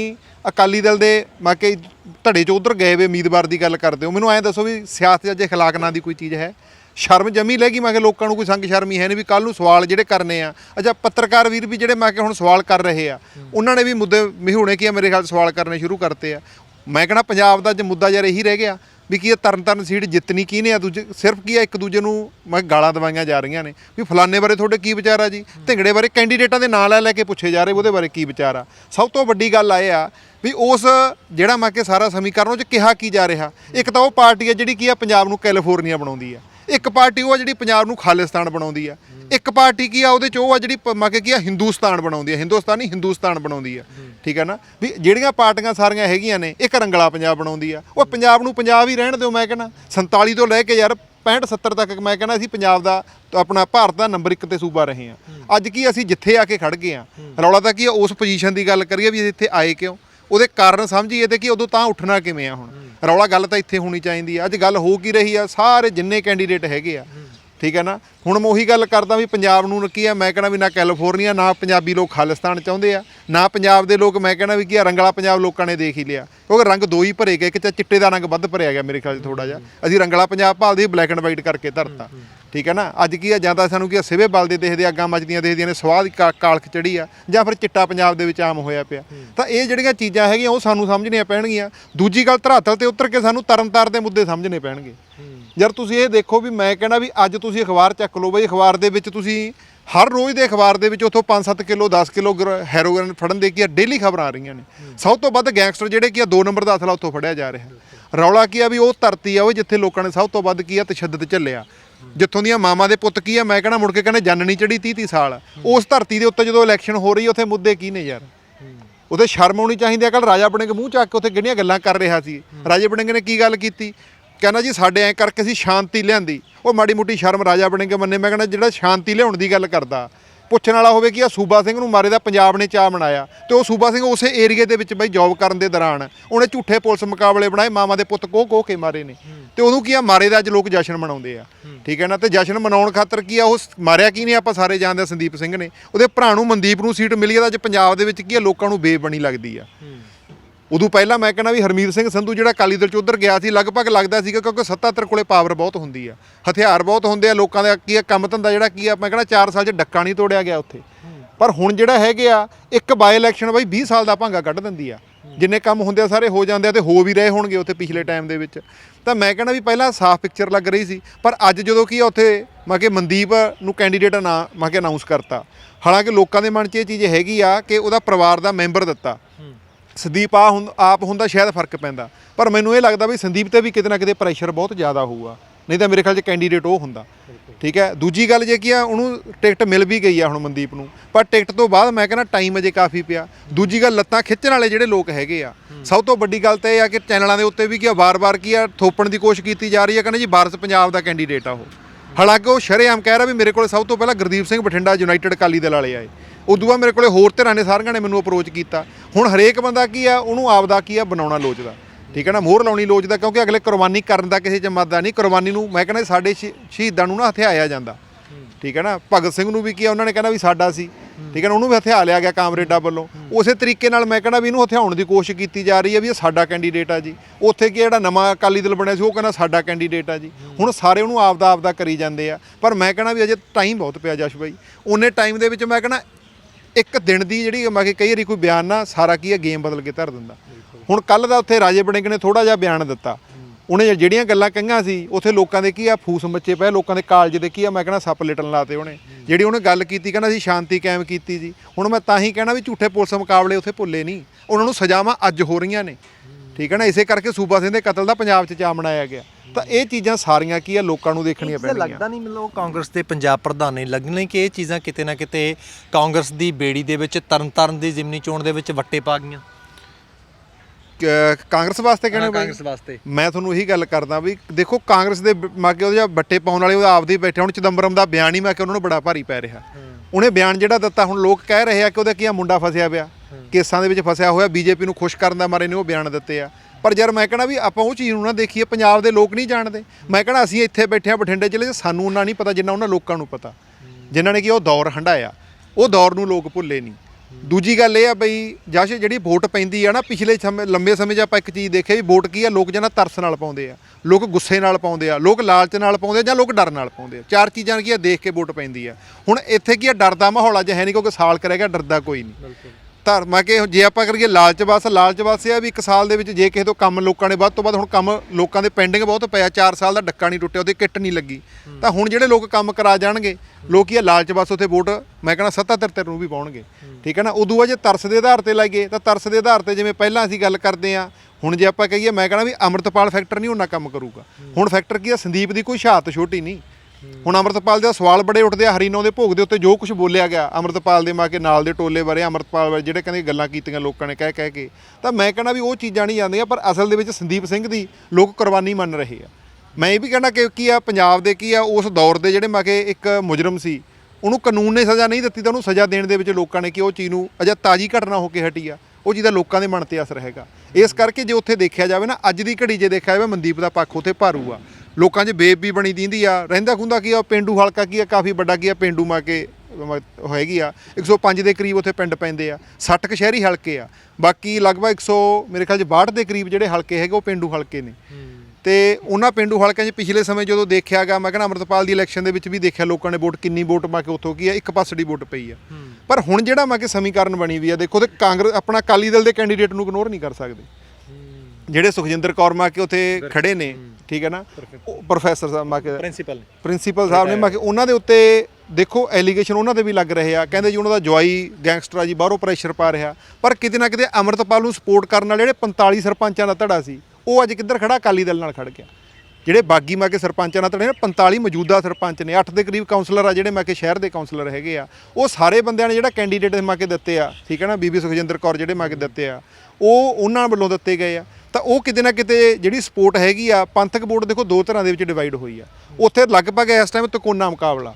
ਅਕਾਲੀ ਦਲ ਦੇ ਮੈਂ ਕਿ ਧੜੇ ਚ ਉਧਰ ਗਏ ਵੇ ਉਮੀਦਵਾਰ ਦੀ ਗੱਲ ਕਰਦੇ ਹੋ। ਮੈਨੂੰ ਐਂ ਦੱਸੋ ਵੀ ਸਿਆਸਤ ਜੇ ਖਲਾਕ ਨਾਂ ਦੀ ਕੋਈ ਚੀਜ਼ ਹੈ? ਸ਼ਰਮ ਜਮੀ ਲੈ ਗਈ। ਮੈਂ ਕਿ ਲੋਕਾਂ ਨੂੰ ਕੋਈ ਸੰਗ ਸ਼ਰਮੀ ਹੈ ਨਹੀਂ ਵੀ ਕੱਲ ਨੂੰ ਸਵਾਲ ਜਿਹੜੇ ਕਰਨੇ ਆ। ਅੱਛਾ, ਪੱਤਰਕਾਰ ਵੀਰ ਵੀ ਜਿਹੜੇ ਮੈਂ ਕਿ ਹੁਣ ਸਵਾਲ ਕਰ ਰਹੇ ਆ, ਉਹਨਾਂ ਨੇ ਵੀ ਮੁੱਦੇ ਮਿਹੂਣੇ ਕੀ ਆ ਮੇਰੇ ਖਿਆਲ ਸਵਾਲ ਕਰਨੇ ਸ਼ੁਰੂ ਕਰਤੇ ਆ। ਮੈਂ ਕਹਿੰਦਾ ਪੰਜਾਬ ਦਾ ਅੱਜ ਮੁੱਦਾ ਯਾਰ ਇਹੀ ਰਹਿ ਗਿਆ ਵੀ ਕੀ ਇਹ ਤਰਨ ਤਾਰਨ ਸੀਟ ਜਿੱਤਣੀ ਕੀ ਨੇ ਆ ਦੂਜੇ, ਸਿਰਫ ਕੀ ਆ ਇੱਕ ਦੂਜੇ ਨੂੰ ਮੈਂ ਗਾਲਾਂ ਦਵਾਈਆਂ ਜਾ ਰਹੀਆਂ ਨੇ ਵੀ ਫਲਾਣੇ ਬਾਰੇ ਤੁਹਾਡੇ ਕੀ ਵਿਚਾਰ ਆ ਜੀ ਢਿੰਗੜੇ ਬਾਰੇ ਕੈਂਡੀਡੇਟਾਂ ਦੇ ਨਾਂ ਲੈ ਲੈ ਕੇ ਪੁੱਛੇ ਜਾ ਰਹੇ ਉਹਦੇ ਬਾਰੇ ਕੀ ਵਿਚਾਰ ਆ। ਸਭ ਤੋਂ ਵੱਡੀ ਗੱਲ ਆਏ ਆ ਵੀ ਉਸ ਜਿਹੜਾ ਮੈਂ ਕਿ ਸਾਰਾ ਸਮੀਕਰਨ ਉਹ ਚ ਕਿਹਾ ਕੀ ਜਾ ਰਿਹਾ। ਇੱਕ ਤਾਂ ਉਹ ਪਾਰਟੀ ਹੈ ਜਿਹੜੀ ਕੀ ਆ ਪੰਜਾਬ ਨੂੰ ਕੈਲੀਫੋਰਨੀਆ ਬਣਾਉਂਦੀ ਆ। ਇੱਕ ਪਾਰਟੀ ਉਹ ਆ ਜਿਹੜੀ ਪੰਜਾਬ ਨੂੰ ਖਾਲਿਸਤਾਨ ਬਣਾਉਂਦੀ ਆ। ਇੱਕ ਪਾਰਟੀ ਕੀ ਆ, ਉਹਦੇ ਚ ਉਹ ਆ ਜਿਹੜੀ ਪ- ਮੈਂ ਕਿ ਕੀ ਆ, ਹਿੰਦੁਸਤਾਨ ਬਣਾਉਂਦੀ ਆ। ਹਿੰਦੁਸਤਾਨੀ ਹਿੰਦੁਸਤਾਨ ਬਣਾਉਂਦੀ ਆ। ਠੀਕ ਆ ਨਾ? ਵੀ ਜਿਹੜੀਆਂ ਪਾਰਟੀਆਂ ਸਾਰੀਆਂ ਹੈਗੀਆਂ ਨੇ, ਇੱਕ ਰੰਗਲਾ ਪੰਜਾਬ ਬਣਾਉਂਦੀ ਆ। ਉਹ ਪੰਜਾਬ ਨੂੰ ਪੰਜਾਬ ਹੀ ਰਹਿਣ ਦਿਓ, ਮੈਂ ਕਹਿੰਦਾ। 47 ਤੋਂ ਲੈ ਕੇ ਯਾਰ 65 70 ਤੱਕ ਮੈਂ ਕਹਿੰਦਾ ਅਸੀਂ ਪੰਜਾਬ ਦਾ, ਆਪਣਾ ਭਾਰਤ ਦਾ ਨੰਬਰ 1 ਤੇ ਸੂਬਾ ਰਹੇ ਆ। ਅੱਜ ਕੀ ਅਸੀਂ ਜਿੱਥੇ ਆ ਕੇ ਖੜ ਗਏ ਆ? ਰੌਲਾ ਤਾਂ ਕੀ ਆ, ਉਸ ਪੋਜੀਸ਼ਨ ਦੀ ਗੱਲ ਕਰੀਏ ਵੀ ਇੱਥੇ ਆਏ ਕਿਉਂ? ਉਹਦੇ ਕਾਰਨ ਸਮਝੀਏ ਤੇ ਕਿ ਉਦੋਂ ਤਾਂ ਉੱਠਣਾ ਕਿਵੇਂ ਆ ਹੁਣ? ਰੌਲਾ ਗੱਲ ਤਾਂ ਇੱਥੇ ਹੋਣੀ ਚਾਹੀਦੀ ਆ। ਅੱਜ ਗੱਲ ਹੋ ਕੀ ਰਹੀ ਆ? ਸਾਰੇ ਜਿੰਨੇ ਕੈਂਡੀਡੇਟ ਹੈਗੇ ਆ ਠੀਕ ਹੈ ਨਾ? ਹੁਣ ਮੈਂ ਉਹੀ ਗੱਲ ਕਰਦਾ ਵੀ ਪੰਜਾਬ ਨੂੰ ਕੀ ਆ, ਮੈਂ ਕਹਿੰਦਾ ਵੀ ਨਾ ਕੈਲੀਫੋਰਨੀਆ, ਨਾ ਪੰਜਾਬੀ ਲੋਕ ਖਾਲਿਸਤਾਨ ਚਾਹੁੰਦੇ ਆ, ਨਾ ਪੰਜਾਬ ਦੇ ਲੋਕ, ਮੈਂ ਕਹਿੰਦਾ ਵੀ ਕੀ ਆ, ਰੰਗਲਾ ਪੰਜਾਬ ਲੋਕਾਂ ਨੇ ਦੇਖ ਹੀ ਲਿਆ। ਕਿਉਂਕਿ ਰੰਗ ਦੋ ਹੀ ਭਰੇ ਗਏ ਇੱਕ ਚ ਚਿੱਟੇ ਦਾ ਰੰਗ ਵੱਧ ਭਰਿਆ ਗਿਆ ਮੇਰੇ ਖਿਆਲ 'ਚ ਥੋੜਾ ਜਿਹਾ। ਅਸੀਂ ਰੰਗਲਾ ਪੰਜਾਬ ਭਾਲਦੇ ਬਲੈਕ ਐਂਡ ਵਾਈਟ ਕਰਕੇ ਧਰਤਾ। ਠੀਕ ਹੈ ਨਾ? ਅੱਜ ਕੀ ਆ ਜਾਂਦਾ ਸਾਨੂੰ ਕੀ ਆ, ਸਿਵੇ ਬਲਦੇ ਦੇਖਦੇ ਅੱਗਾਂ ਮੱਚਦੀਆਂ ਦੇਖਦੀਆਂ ਨੇ, ਸਵਾਦ ਕਾ- ਕਾਲਖ ਚੜੀ ਆ, ਜਾਂ ਫਿਰ ਚਿੱਟਾ ਪੰਜਾਬ ਦੇ ਵਿੱਚ ਆਮ ਹੋਇਆ ਪਿਆ। ਤਾਂ ਇਹ ਜਿਹੜੀਆਂ ਚੀਜ਼ਾਂ ਹੈਗੀਆਂ, ਉਹ ਸਾਨੂੰ ਸਮਝਣੀਆਂ ਪੈਣਗੀਆਂ। ਦੂਜੀ ਗੱਲ ਧਰਾਤਲ ਤੇ ਉਤਰ ਕੇ ਸਾਨੂੰ ਤਰਨਤਾਰ ਦੇ ਮੁੱਦੇ ਸਮਝਣੇ ਪੈਣਗੇ। ਯਾਰ ਤੁਸੀਂ ਇਹ ਦੇਖੋ ਵੀ ਮੈਂ ਕਹਿੰਦਾ ਵੀ ਅੱਜ ਤੁਸੀਂ ਅਖਬਾਰ ਚੱਕ ਲਓ ਬਈ ਅਖਬਾਰ ਦੇ ਵਿੱਚ ਤੁਸੀਂ ਹਰ ਰੋਜ਼ ਦੇ ਅਖਬਾਰ ਦੇ ਵਿੱਚ ਉਥੋਂ 5-7 ਕਿਲੋ 10 ਕਿਲੋ ਹੈਰੋਇਨ ਫੜਨ ਦੇ ਕੀ ਆ ਡੇਲੀ ਖਬਰਾਂ ਆ ਰਹੀਆਂ ਨੇ। ਸਭ ਤੋਂ ਵੱਧ ਗੈਂਗਸਟਰ ਜਿਹੜੇ ਕੀ ਆ 2 ਨੰਬਰ ਦਾ ਅਸਲਾ ਉੱਥੋਂ ਫੜਿਆ ਜਾ ਰਿਹਾ। ਰੌਲਾ ਕੀ ਆ ਵੀ ਉਹ ਧਰਤੀ ਆ ਉਹ ਜਿੱਥੇ ਲੋਕਾਂ ਨੇ ਸਭ ਤੋਂ ਵੱਧ ਕੀ ਆ ਤਸ਼ੱਦਦ ਝੱਲਿਆ। ਜਿੱਥੋਂ ਦੀਆਂ ਮਾਮਾ ਦੇ ਪੁੱਤ ਕੀ ਆ ਮੈਂ ਕਹਿੰਦਾ ਮੁੜ ਕੇ ਕਹਿੰਦੇ ਜੰਨ ਨਹੀਂ ਚੜੀ 30 30 ਸਾਲ। ਉਸ ਧਰਤੀ ਦੇ ਉੱਤੇ ਜਦੋਂ ਇਲੈਕਸ਼ਨ ਹੋ ਰਹੀ ਉੱਥੇ ਮੁੱਦੇ ਕੀ ਨੇ ਯਾਰ? ਉਹਦੇ ਸ਼ਰਮ ਆਉਣੀ ਚਾਹੀਦੀ ਆ ਕੱਲ ਰਾਜਾ ਬੜਿੰਗ ਮੂੰਹ ਚੱਕ ਕੇ ਉੱਥੇ ਕਿਹੜੀਆਂ ਗੱਲਾਂ ਕਰ ਰਿਹਾ ਸੀ। ਰਾਜਾ ਬੜਿੰਗ ਨੇ ਕੀ ਗੱਲ ਕੀਤੀ? ਕਹਿੰਦਾ ਜੀ ਸਾਡੇ ਐ ਕਰਕੇ ਅਸੀਂ ਸ਼ਾਂਤੀ ਲਿਆਂਦੀ। ਉਹ ਮਾੜੀ ਮੋਟੀ ਸ਼ਰਮ ਰਾਜਾ ਬਣੇਗੇ ਮੰਨੇ। ਮੈਂ ਕਹਿੰਦਾ ਜਿਹੜਾ ਸ਼ਾਂਤੀ ਲਿਆਉਣ ਦੀ ਗੱਲ ਕਰਦਾ, ਪੁੱਛਣ ਵਾਲਾ ਹੋਵੇ ਕਿ ਆ ਸੂਬਾ ਸਿੰਘ ਨੂੰ ਮਾਰੇ ਦਾ ਪੰਜਾਬ ਨੇ ਚਾਹ ਬਣਾਇਆ ਤੇ ਉਹ ਸੂਬਾ ਸਿੰਘ ਉਸੇ ਏਰੀਏ ਦੇ ਵਿੱਚ ਬਈ ਜੌਬ ਕਰਨ ਦੇ ਦੌਰਾਨ ਉਹਨੇ ਝੂਠੇ ਪੁਲਿਸ ਮੁਕਾਬਲੇ ਬਣਾਏ ਮਾਮਾ ਦੇ ਪੁੱਤ ਕੋਹ ਕੋਹ ਕੇ ਮਾਰੇ ਨੇ। ਤੇ ਉਹਨੂੰ ਕੀ ਆ, ਮਾਰੇ ਦਾ ਅੱਜ ਲੋਕ ਜਸ਼ਨ ਮਨਾਉਂਦੇ ਆ। ਠੀਕ ਹੈ ਨਾ? ਤੇ ਜਸ਼ਨ ਮਨਾਉਣ ਖਾਤਰ ਕੀ ਆ, ਉਹ ਮਾਰਿਆ ਕੀ ਨਹੀਂ ਆਪਾਂ ਸਾਰੇ ਜਾਣਦੇ ਆ ਸੰਦੀਪ ਸਿੰਘ ਨੇ। ਉਹਦੇ ਭਰਾ ਨੂੰ ਮਨਦੀਪ ਨੂੰ ਸੀਟ ਮਿਲੀ ਆ, ਤਾਂ ਅੱਜ ਪੰਜਾਬ ਦੇ ਵਿੱਚ ਕੀ ਆ, ਲੋਕਾਂ ਨੂੰ ਬੇਬਣੀ ਲੱਗਦੀ ਆ। ਉਦੋਂ ਪਹਿਲਾਂ ਮੈਂ ਕਹਿੰਦਾ ਵੀ ਹਰਮੀਤ ਸਿੰਘ ਸੰਧੂ ਜਿਹੜਾ ਅਕਾਲੀ ਦਲ ਚ ਉਧਰ ਗਿਆ ਸੀ, ਲਗਭਗ ਲੱਗਦਾ ਸੀਗਾ ਕਿਉਂਕਿ ਸੱਤਾ ਤੇਰੇ ਕੋਲੇ ਪਾਵਰ ਬਹੁਤ ਹੁੰਦੀ ਆ, ਹਥਿਆਰ ਬਹੁਤ ਹੁੰਦੇ ਆ, ਲੋਕਾਂ ਦਾ ਕੀ ਆ, ਕੰਮ ਧੰਦਾ ਜਿਹੜਾ ਕੀ ਆ, ਮੈਂ ਕਹਿੰਦਾ 4 ਸਾਲ ਚ ਡੱਕਾ ਨਹੀਂ ਤੋੜਿਆ ਗਿਆ ਉੱਥੇ। ਪਰ ਹੁਣ ਜਿਹੜਾ ਹੈਗੇ ਆ, ਇੱਕ ਬਾਈ ਇਲੈਕਸ਼ਨ ਬਾਈ 20 ਸਾਲ ਦਾ ਭਾਂਗਾ ਕੱਢ ਦਿੰਦੀ ਆ। ਜਿੰਨੇ ਕੰਮ ਹੁੰਦੇ ਆ ਸਾਰੇ ਹੋ ਜਾਂਦੇ ਆ ਤੇ ਹੋ ਵੀ ਰਹੇ ਹੋਣਗੇ ਉੱਥੇ ਪਿਛਲੇ ਟਾਈਮ ਦੇ ਵਿੱਚ। ਤਾਂ ਮੈਂ ਕਹਿੰਦਾ ਵੀ ਪਹਿਲਾਂ ਸਾਫ਼ ਪਿਕਚਰ ਲੱਗ ਰਹੀ ਸੀ, ਪਰ ਅੱਜ ਜਦੋਂ ਕੀ ਆ ਉੱਥੇ ਮੈਂ ਕਿ ਮਨਦੀਪ ਨੂੰ ਕੈਂਡੀਡੇਟ ਨਾ ਮੈਂ ਕਿ ਅਨਾਉਂਸ ਕਰਤਾ। ਹਾਲਾਂਕਿ ਲੋਕਾਂ ਦੇ ਮਨ 'ਚ ਇਹ ਚੀਜ਼ ਹੈਗੀ ਆ ਕਿ ਉਹਦਾ ਪਰਿਵਾਰ ਦਾ ਮੈਂਬਰ ਦਿੱਤਾ। ਸੰਦੀਪ ਆ ਹੁੰ ਆਪ ਹੁੰਦਾ ਸ਼ਾਇਦ ਫ਼ਰਕ ਪੈਂਦਾ। ਪਰ ਮੈਨੂੰ ਇਹ ਲੱਗਦਾ ਵੀ ਸੰਦੀਪ ਤੇ ਵੀ ਕਿਤੇ ਨਾ ਕਿਤੇ ਪ੍ਰੈਸ਼ਰ ਬਹੁਤ ਜ਼ਿਆਦਾ ਹੋਊਗਾ। ਨਹੀਂ ਤਾਂ ਮੇਰੇ ਖਿਆਲ 'ਚ ਕੈਂਡੀਡੇਟ ਉਹ ਹੁੰਦਾ। ਠੀਕ ਹੈ? ਦੂਜੀ ਗੱਲ ਜੇ ਕੀ ਆ ਉਹਨੂੰ ਟਿਕਟ ਮਿਲ ਵੀ ਗਈ ਆ ਹੁਣ ਮਨਦੀਪ ਨੂੰ। ਪਰ ਟਿਕਟ ਤੋਂ ਬਾਅਦ ਮੈਂ ਕਹਿੰਦਾ ਟਾਈਮ ਅਜੇ ਕਾਫੀ ਪਿਆ। ਦੂਜੀ ਗੱਲ ਲੱਤਾਂ ਖਿੱਚਣ ਵਾਲੇ ਜਿਹੜੇ ਲੋਕ ਹੈਗੇ ਆ ਸਭ ਤੋਂ ਵੱਡੀ ਗੱਲ ਤਾਂ ਇਹ ਆ ਕਿ ਚੈਨਲਾਂ ਦੇ ਉੱਤੇ ਵੀ ਕੀ ਆ ਵਾਰ-ਵਾਰ ਕੀ ਆ ਥੋਪਣ ਦੀ ਕੋਸ਼ਿਸ਼ ਕੀਤੀ ਜਾ ਰਹੀ ਹੈ ਕਹਿੰਦੇ ਜੀ ਵਾਰਸ ਪੰਜਾਬ ਦਾ ਕੈਂਡੀਡੇਟ ਆ ਉਹ। ਹਾਲਾਂਕਿ ਉਹ ਸ਼ਰੇਆਮ ਕਹਿ ਰਿਹਾ ਵੀ ਮੇਰੇ ਕੋਲ ਸਭ ਤੋਂ ਪਹਿਲਾਂ ਗੁਰਦੀਪ ਸਿੰਘ ਬਠਿੰਡਾ ਯੂਨਾਈਟਿਡ ਅਕਾਲੀ ਦਲ ਵਾਲੇ ਆਏ। ਉਦੋਂ ਬਾਅਦ ਮੇਰੇ ਕੋਲੇ ਹੋਰ ਧਿਰਾਂ ਨੇ ਸਾਰੀਆਂ ਨੇ ਮੈਨੂੰ ਅਪਰੋਚ ਕੀਤਾ। ਹੁਣ ਹਰੇਕ ਬੰਦਾ ਕੀ ਆ, ਉਹਨੂੰ ਆਪਦਾ ਕੀ ਆ, ਬਣਾਉਣਾ ਲੋਚਦਾ। ਠੀਕ ਹੈ ਨਾ? ਮੋਹਰ ਲਾਉਣੀ ਲੋਚਦਾ, ਕਿਉਂਕਿ ਅਗਲੇ ਕੁਰਬਾਨੀ ਕਰਨ ਦਾ ਕਿਸੇ ਚ ਮਰਦਾ ਨਹੀਂ। ਕੁਰਬਾਨੀ ਨੂੰ ਮੈਂ ਕਹਿੰਦਾ ਸਾਡੇ ਸ਼ਹੀ- ਸ਼ਹੀਦਾਂ ਨੂੰ ਨਾ ਹਥਿਆਇਆ ਜਾਂਦਾ। ਠੀਕ ਹੈ ਨਾ? ਭਗਤ ਸਿੰਘ ਨੂੰ ਵੀ ਕੀ ਆ, ਉਹਨਾਂ ਨੇ ਕਹਿੰਦਾ ਵੀ ਸਾਡਾ ਸੀ। ਠੀਕ ਹੈ ਨਾ? ਉਹਨੂੰ ਵੀ ਹਥਿਆ ਲਿਆ ਗਿਆ ਕਾਮਰੇਡਾਂ ਵੱਲੋਂ। ਉਸੇ ਤਰੀਕੇ ਨਾਲ ਮੈਂ ਕਹਿੰਦਾ ਵੀ ਇਹਨੂੰ ਹਥਿਆਉਣ ਦੀ ਕੋਸ਼ਿਸ਼ ਕੀਤੀ ਜਾ ਰਹੀ ਹੈ ਵੀ ਇਹ ਸਾਡਾ ਕੈਂਡੀਡੇਟ ਆ ਜੀ। ਉੱਥੇ ਕੀ ਜਿਹੜਾ ਨਵਾਂ ਅਕਾਲੀ ਦਲ ਬਣਿਆ ਸੀ, ਉਹ ਕਹਿੰਦਾ ਸਾਡਾ ਕੈਂਡੀਡੇਟ ਆ ਜੀ। ਹੁਣ ਸਾਰੇ ਉਹਨੂੰ ਆਪਦਾ ਆਪਦਾ ਕਰੀ ਜਾਂਦੇ ਆ। ਪਰ ਮੈਂ ਕਹਿੰਦਾ ਵੀ ਅਜੇ ਟਾਈਮ ਬਹੁਤ ਪਿਆ ਜਸ਼ ਬਾਈ। ਉਹਨੇ ਟਾਈਮ ਦੇ ਵਿੱਚ ਮੈਂ ਕਹਿੰਦਾ ਇੱਕ ਦਿਨ ਦੀ ਜਿਹੜੀ ਮੈਂ ਕਿ ਕਈ ਵਾਰੀ ਕੋਈ ਬਿਆਨ ਨਾ, ਸਾਰਾ ਕੀ ਹੈ ਗੇਮ ਬਦਲ ਕੇ ਧਰ ਦਿੰਦਾ। ਹੁਣ ਕੱਲ ਦਾ ਉੱਥੇ ਰਾਜੇ ਬੜਿੰਗ ਨੇ ਥੋੜਾ ਜਿਹਾ ਬਿਆਨ ਦਿੱਤਾ। ਉਹਨੇ ਜਿਹੜੀਆਂ ਗੱਲਾਂ ਕਹੀਆਂ ਸੀ, ਉੱਥੇ ਲੋਕਾਂ ਦੇ ਕੀ ਆ, ਫੂਸ ਮੱਚੇ ਪਏ, ਲੋਕਾਂ ਦੇ ਕਾਲਜ ਦੇ ਕੀ ਆ, ਮੈਂ ਕਹਿੰਦਾ ਸੱਪ ਲਿਟਣ ਲਾਤੇ ਉਹਨੇ। ਜਿਹੜੀ ਉਹਨੇ ਗੱਲ ਕੀਤੀ, ਕਹਿੰਦਾ ਸੀ ਸ਼ਾਂਤੀ ਕਾਇਮ ਕੀਤੀ ਜੀ ਹੁਣ ਮੈਂ ਤਾਂ ਹੀ ਕਹਿਣਾ ਵੀ ਝੂਠੇ ਪੁਲਿਸ ਮੁਕਾਬਲੇ ਉੱਥੇ ਭੁੱਲੇ ਨਹੀਂ। ਉਹਨਾਂ ਨੂੰ ਸਜ਼ਾਵਾਂ ਅੱਜ ਹੋ ਰਹੀਆਂ ਨੇ। ਠੀਕ ਹੈ ਨਾ? ਇਸੇ ਕਰਕੇ ਸੂਬਾ ਸਿੰਘ ਦੇ ਕਤਲ ਦਾ ਪੰਜਾਬ 'ਚ ਚਾ ਮਨਾਇਆ ਗਿਆ। ਤਾਂ ਇਹ ਚੀਜ਼ਾਂ ਸਾਰੀਆਂ ਕੀ ਆ ਲੋਕਾਂ ਨੂੰ ਦੇਖਣੀਆਂ ਪੈਣਗੀਆਂ। ਲੱਗਦਾ ਨਹੀਂ ਮਤਲਬ ਕਾਂਗਰਸ ਦੇ ਪੰਜਾਬ ਪ੍ਰਧਾਨ ਨੇ ਲੱਗਣੇ ਕਿ ਇਹ ਚੀਜ਼ਾਂ ਕਿਤੇ ਨਾ ਕਿਤੇ ਕਾਂਗਰਸ ਦੀ ਬੇੜੀ ਦੇ ਵਿੱਚ ਤਰਨਤਾਰਨ ਦੀ ਜ਼ਿਮਨੀ ਚੋਣ ਦੇ ਵਿੱਚ ਵੱਟੇ ਪਾ ਗਈਆਂ। ਕਾਂਗਰਸ ਵਾਸਤੇ ਬਾਈ? ਕਾਂਗਰਸ ਵਾਸਤੇ। ਮੈਂ ਤੁਹਾਨੂੰ ਇਹੀ ਗੱਲ ਕਰਦਾ ਵੀ ਦੇਖੋ ਕਾਂਗਰਸ ਦੇ ਮਾਗੇ ਉਹਦੇ ਬੱਟੇ ਪਾਉਣ ਵਾਲੇ ਉਹਦਾ ਆਪਦੇ ਬੈਠੇ ਹੁਣ ਚਿਦੰਬਰਮ ਦਾ ਬਿਆਨ ਹੀ ਮੈਂ ਕਿ ਉਹਨਾਂ ਨੂੰ ਬੜਾ ਭਾਰੀ ਪੈ ਰਿਹਾ। ਉਹਨੇ ਬਿਆਨ ਜਿਹੜਾ ਦਿੱਤਾ ਹੁਣ ਲੋਕ ਕਹਿ ਰਹੇ ਆ ਕਿ ਉਹਦਾ ਕੀ ਆ ਮੁੰਡਾ ਫਸਿਆ ਪਿਆ। ਕੇਸਾਂ ਦੇ ਵਿੱਚ ਫਸਿਆ ਹੋਇਆ ਬੀਜੇਪੀ ਨੂੰ ਖੁਸ਼ ਕਰਨ ਦਾ ਮਾਰੇ ਨੇ ਉਹ ਬਿਆਨ ਦਿੱਤੇ ਆ। ਪਰ ਯਾਰ ਮੈਂ ਕਹਣਾ ਵੀ ਆਪਾਂ ਉਹ ਚੀਜ਼ ਨੂੰ ਨਾ ਦੇਖੀਏ, ਪੰਜਾਬ ਦੇ ਲੋਕ ਨਹੀਂ ਜਾਣਦੇ। ਮੈਂ ਕਹਣਾ ਅਸੀਂ ਇੱਥੇ ਬੈਠੇ ਆ ਬਠਿੰਡੇ ਜ਼ਿਲ੍ਹੇ 'ਚ, ਸਾਨੂੰ ਉਹਨਾਂ ਨਹੀਂ ਪਤਾ, ਜਿੰਨਾ ਉਹਨਾਂ ਲੋਕਾਂ ਨੂੰ ਪਤਾ। ਜਿਨ੍ਹਾਂ ਨੇ ਕਿ ਉਹ ਦੌਰ ਹੰਡਾਇਆ ਉਹ ਦੌਰ ਨੂੰ ਲੋਕ ਭੁੱਲੇ ਨਹੀਂ। ਦੂਜੀ ਗੱਲ ਇਹ ਆ ਬਈ ਜਸ਼ ਜਿਹੜੀ ਵੋਟ ਪੈਂਦੀ ਆ ਨਾ, ਪਿਛਲੇ ਸਮੇਂ, ਲੰਬੇ ਸਮੇਂ 'ਚ ਆਪਾਂ ਇੱਕ ਚੀਜ਼ ਦੇਖਿਆ ਵੀ ਵੋਟ ਕੀ ਆ, ਲੋਕ ਜਨਾ ਤਰਸ ਨਾਲ ਪਾਉਂਦੇ ਆ। ਲੋਕ ਗੁੱਸੇ ਨਾਲ ਪਾਉਂਦੇ ਆ, ਲੋਕ ਲਾਲਚ ਨਾਲ ਪਾਉਂਦੇ ਆ ਜਾਂ ਲੋਕ ਡਰ ਨਾਲ ਪਾਉਂਦੇ ਆ। ਚਾਰ ਚੀਜ਼ਾਂ ਕੀ ਆ, ਦੇਖ ਕੇ ਵੋਟ ਪੈਂਦੀ ਆ। ਹੁਣ ਇੱਥੇ ਕੀ ਆ, ਡਰ ਦਾ ਮਾਹੌਲ ਅੱਜ ਹੈ ਨਹੀਂ ਕਿਉਂਕਿ ਸਾਲ ਕਰੇਗਾ ਡਰਦਾ ਕੋਈ ਨਹੀਂ। ਧਰਮਾ ਕਿ ਜੇ ਆਪਾਂ ਕਰੀਏ ਲਾਲਚ ਬਸ ਲਾਲਚ ਬਸ ਇਹ ਆ ਵੀ ਇੱਕ ਸਾਲ ਦੇ ਵਿੱਚ ਜੇ ਕਿਸੇ ਤੋਂ ਕੰਮ ਲੋਕਾਂ ਨੇ ਵੱਧ ਤੋਂ ਵੱਧ ਹੁਣ ਕੰਮ ਲੋਕਾਂ ਦੇ ਪੈਂਡਿੰਗ ਬਹੁਤ ਪਿਆ 4 ਸਾਲ ਦਾ ਡੱਕਾ ਨਹੀਂ ਟੁੱਟਿਆ ਉਹਦੀ ਕਿੱਟ ਨਹੀਂ ਲੱਗੀ। ਤਾਂ ਹੁਣ ਜਿਹੜੇ ਲੋਕ ਕੰਮ ਕਰਾ ਜਾਣਗੇ ਲੋਕੀ ਇਹ ਲਾਲਚ ਬਸ ਉੱਥੇ ਵੋਟ ਮੈਂ ਕਹਿੰਦਾ 77 ਨੂੰ ਵੀ ਪਾਉਣਗੇ। ਠੀਕ ਹੈ ਨਾ? ਉਦੋਂ ਬਾਅਦ ਜੇ ਤਰਸ ਦੇ ਆਧਾਰ ਤੇ ਲਾਈਏ ਤਾਂ ਤਰਸ ਦੇ ਆਧਾਰ ਤੇ ਜਿਵੇਂ ਪਹਿਲਾਂ ਅਸੀਂ ਗੱਲ ਕਰਦੇ ਆ ਹੁਣ ਜੇ ਆਪਾਂ ਕਹੀਏ ਮੈਂ ਕਹਿੰਦਾ ਵੀ ਅਮਰਤਪਾਲ ਫੈਕਟਰ ਨਹੀਂ ਉਹਨਾਂ ਕੰਮ ਕਰੂਗਾ। ਹੁਣ ਫੈਕਟਰ ਕੀ ਆ? ਸੰਦੀਪ ਦੀ ਕੋਈ ਸ਼ਹਾਦਤ ਛੋਟੀ ਨਹੀਂ। ਹੁਣ ਅਮਰਤਪਾਲ ਦੇ ਸਵਾਲ ਬੜੇ ਉੱਠਦੇ ਆ ਹਰੀਨੋ ਦੇ ਭੋਗ ਦੇ ਉੱਤੇ ਜੋ ਕੁਝ ਬੋਲਿਆ ਗਿਆ, ਅਮਰਤਪਾਲ ਦੇ ਮਾ ਕੇ ਨਾਲ ਦੇ ਟੋਲੇ ਬਾਰੇ, ਅਮਰਤਪਾਲ ਬਾਰੇ ਜਿਹੜੇ ਕਹਿੰਦੇ ਗੱਲਾਂ ਕੀਤੀਆਂ ਲੋਕਾਂ ਨੇ ਕਹਿ ਕਹਿ ਕੇ, ਤਾਂ ਮੈਂ ਕਹਿੰਦਾ ਵੀ ਉਹ ਚੀਜ਼ਾਂ ਨਹੀਂ ਜਾਂਦੀਆਂ, ਪਰ ਅਸਲ ਦੇ ਵਿੱਚ ਸੰਦੀਪ ਸਿੰਘ ਦੀ ਲੋਕ ਕੁਰਬਾਨੀ ਮੰਨ ਰਹੇ ਆ। ਮੈਂ ਇਹ ਵੀ ਕਹਿਣਾ ਕਿ ਕੀ ਆ, ਪੰਜਾਬ ਦੇ ਕੀ ਆ, ਉਸ ਦੌਰ ਦੇ ਜਿਹੜੇ ਮਾ ਕੇ ਇੱਕ ਮੁਜਰਮ ਸੀ, ਉਹਨੂੰ ਕਾਨੂੰਨ ਨੇ ਸਜ਼ਾ ਨਹੀਂ ਦਿੱਤੀ ਤਾਂ ਉਹਨੂੰ ਸਜ਼ਾ ਦੇਣ ਦੇ ਵਿੱਚ ਲੋਕਾਂ ਨੇ ਕਿ ਉਹ ਚੀਜ਼ ਨੂੰ ਅਜਾ ਤਾਜ਼ੀ ਘਟਨਾ ਹੋ ਕੇ ਹਟੀ ਆ, ਉਹ ਜਿਹਦਾ ਲੋਕਾਂ ਦੇ ਮਨ ਤੇ ਅਸਰ ਹੈਗਾ। ਇਸ ਕਰਕੇ ਜੇ ਉੱਥੇ ਦੇਖਿਆ ਜਾਵੇ ਨਾ, ਅੱਜ ਦੀ ਘੜੀ ਜੇ ਦੇਖਿਆ ਜਾਵੇ, ਮਨਦੀਪ ਦਾ ਪੱਖ ਉੱਥੇ ਭਾਰੂ ਆ। ਲੋਕਾਂ 'ਚ ਬੇਬ ਵੀ ਬਣੀ ਦਿੰਦੀ ਆ। ਰਹਿੰਦਾ ਖੁੰਦਾ ਕੀ ਆ ਪਿੰਡੂ ਹਲਕਾ ਕੀ ਆ ਕਾਫੀ ਵੱਡਾ ਕੀ ਆ ਪਿੰਡੂ ਮਾ ਕੇ ਹੈਗੀ ਆ। 105 ਦੇ ਕਰੀਬ ਉੱਥੇ ਪਿੰਡ ਪੈਂਦੇ ਆ। 60 ਕੁ ਸ਼ਹਿਰੀ ਹਲਕੇ ਆ। ਬਾਕੀ ਲਗਭਗ 100 ਮੇਰੇ ਖਿਆਲ 'ਚ 62 ਦੇ ਕਰੀਬ ਜਿਹੜੇ ਹਲਕੇ ਹੈਗੇ ਉਹ ਪਿੰਡੂ ਹਲਕੇ ਨੇ। ਤੇ ਉਹਨਾਂ ਪਿੰਡੂ ਹਲਕਿਆਂ 'ਚ ਪਿਛਲੇ ਸਮੇਂ ਜਦੋਂ ਦੇਖਿਆ ਗਿਆ ਮੈਂ ਕਹਿੰਦਾ ਅਮਰਤਪਾਲ ਦੀ ਇਲੈਕਸ਼ਨ ਦੇ ਵਿੱਚ ਵੀ ਦੇਖਿਆ ਲੋਕਾਂ ਨੇ ਵੋਟ ਕਿੰਨੀ ਵੋਟ ਮਾ ਕੇ ਉੱਥੋਂ ਕੀ ਆ ਇੱਕ ਪਾਸੜੀ ਵੋਟ ਪਈ ਆ। ਪਰ ਹੁਣ ਜਿਹੜਾ ਮਾ ਕੇ ਸਮੀਕਰਨ ਬਣੀ ਵੀ ਆ ਦੇਖੋ ਤੇ ਕਾਂਗਰਸ ਆਪਣਾ ਅਕਾਲੀ ਦਲ ਦੇ ਕੈਂਡੀਡੇਟ ਨੂੰ ਇਗਨੋਰ ਨਹੀਂ ਕਰ ਸਕਦੇ। ਜਿਹੜੇ ਸੁਖਜਿੰਦਰ ਕੌਰ ਮਾ ਕੇ ਉੱਥੇ ਖੜੇ ਨੇ ਠੀਕ ਹੈ ਨਾ? ਉਹ ਪ੍ਰੋਫੈਸਰ ਸਾਹਿਬ ਮਾ ਕੇ ਪ੍ਰਿੰਸੀਪਲ ਪ੍ਰਿੰਸੀਪਲ ਸਾਹਿਬ ਨੇ ਮਾ ਕਿ ਉਹਨਾਂ ਦੇ ਉੱਤੇ ਦੇਖੋ ਐਲੀਗੇਸ਼ਨ ਉਹਨਾਂ ਦੇ ਵੀ ਲੱਗ ਰਹੇ ਆ। ਕਹਿੰਦੇ ਜੀ ਉਹਨਾਂ ਦਾ ਜਵਾਈ ਗੈਂਗਸਟਰ ਆ ਜੀ ਬਾਹਰੋਂ ਪ੍ਰੈਸ਼ਰ ਪਾ ਰਿਹਾ। ਪਰ ਕਿਤੇ ਨਾ ਕਿਤੇ ਅਮਰਤਪਾਲ ਨੂੰ ਸਪੋਰਟ ਕਰਨ ਵਾਲੇ ਜਿਹੜੇ 45 ਸਰਪੰਚਾਂ ਦਾ ਧੜਾ ਸੀ ਉਹ ਅੱਜ ਕਿੱਧਰ ਖੜਾ? ਅਕਾਲੀ ਦਲ ਨਾਲ ਖੜ ਗਿਆ। ਜਿਹੜੇ ਬਾਗੀ ਮਾ ਕੇ ਸਰਪੰਚਾਂ ਨਾਲ ਤੜੇ ਨੇ 45 ਮੌਜੂਦਾ ਸਰਪੰਚ ਨੇ 8 ਦੇ ਕਰੀਬ ਕਾਉਂਸਲਰ ਆ ਜਿਹੜੇ ਮਾ ਕੇ ਸ਼ਹਿਰ ਦੇ ਕਾਉਂਸਲਰ ਹੈਗੇ ਆ। ਉਹ ਸਾਰੇ ਬੰਦਿਆਂ ਨੇ ਜਿਹੜਾ ਕੈਂਡੀਡੇਟ ਮਾ ਕੇ ਦਿੱਤੇ ਆ ਠੀਕ ਹੈ ਨਾ? ਬੀਬੀ ਸੁਖਜਿੰਦਰ ਕੌਰ ਜਿਹੜੇ ਮਾ ਕੇ ਦਿੱਤੇ ਆ। ਉਹ ਉਹਨਾਂ ਵੱਲੋਂ ਦਿੱਤੇ ਗਏ ਆ। ਤਾਂ ਉਹ ਕਿਤੇ ਨਾ ਕਿਤੇ ਜਿਹੜੀ ਸਪੋਰਟ ਹੈਗੀ ਆ ਪੰਥਕ ਵੋਟ ਦੇਖੋ ਦੋ ਤਰ੍ਹਾਂ ਦੇ ਵਿੱਚ ਡਿਵਾਈਡ ਹੋਈ ਆ। ਉੱਥੇ ਲਗਭਗ ਇਸ ਟਾਈਮ ਤਕੋਨਾ ਮੁਕਾਬਲਾ।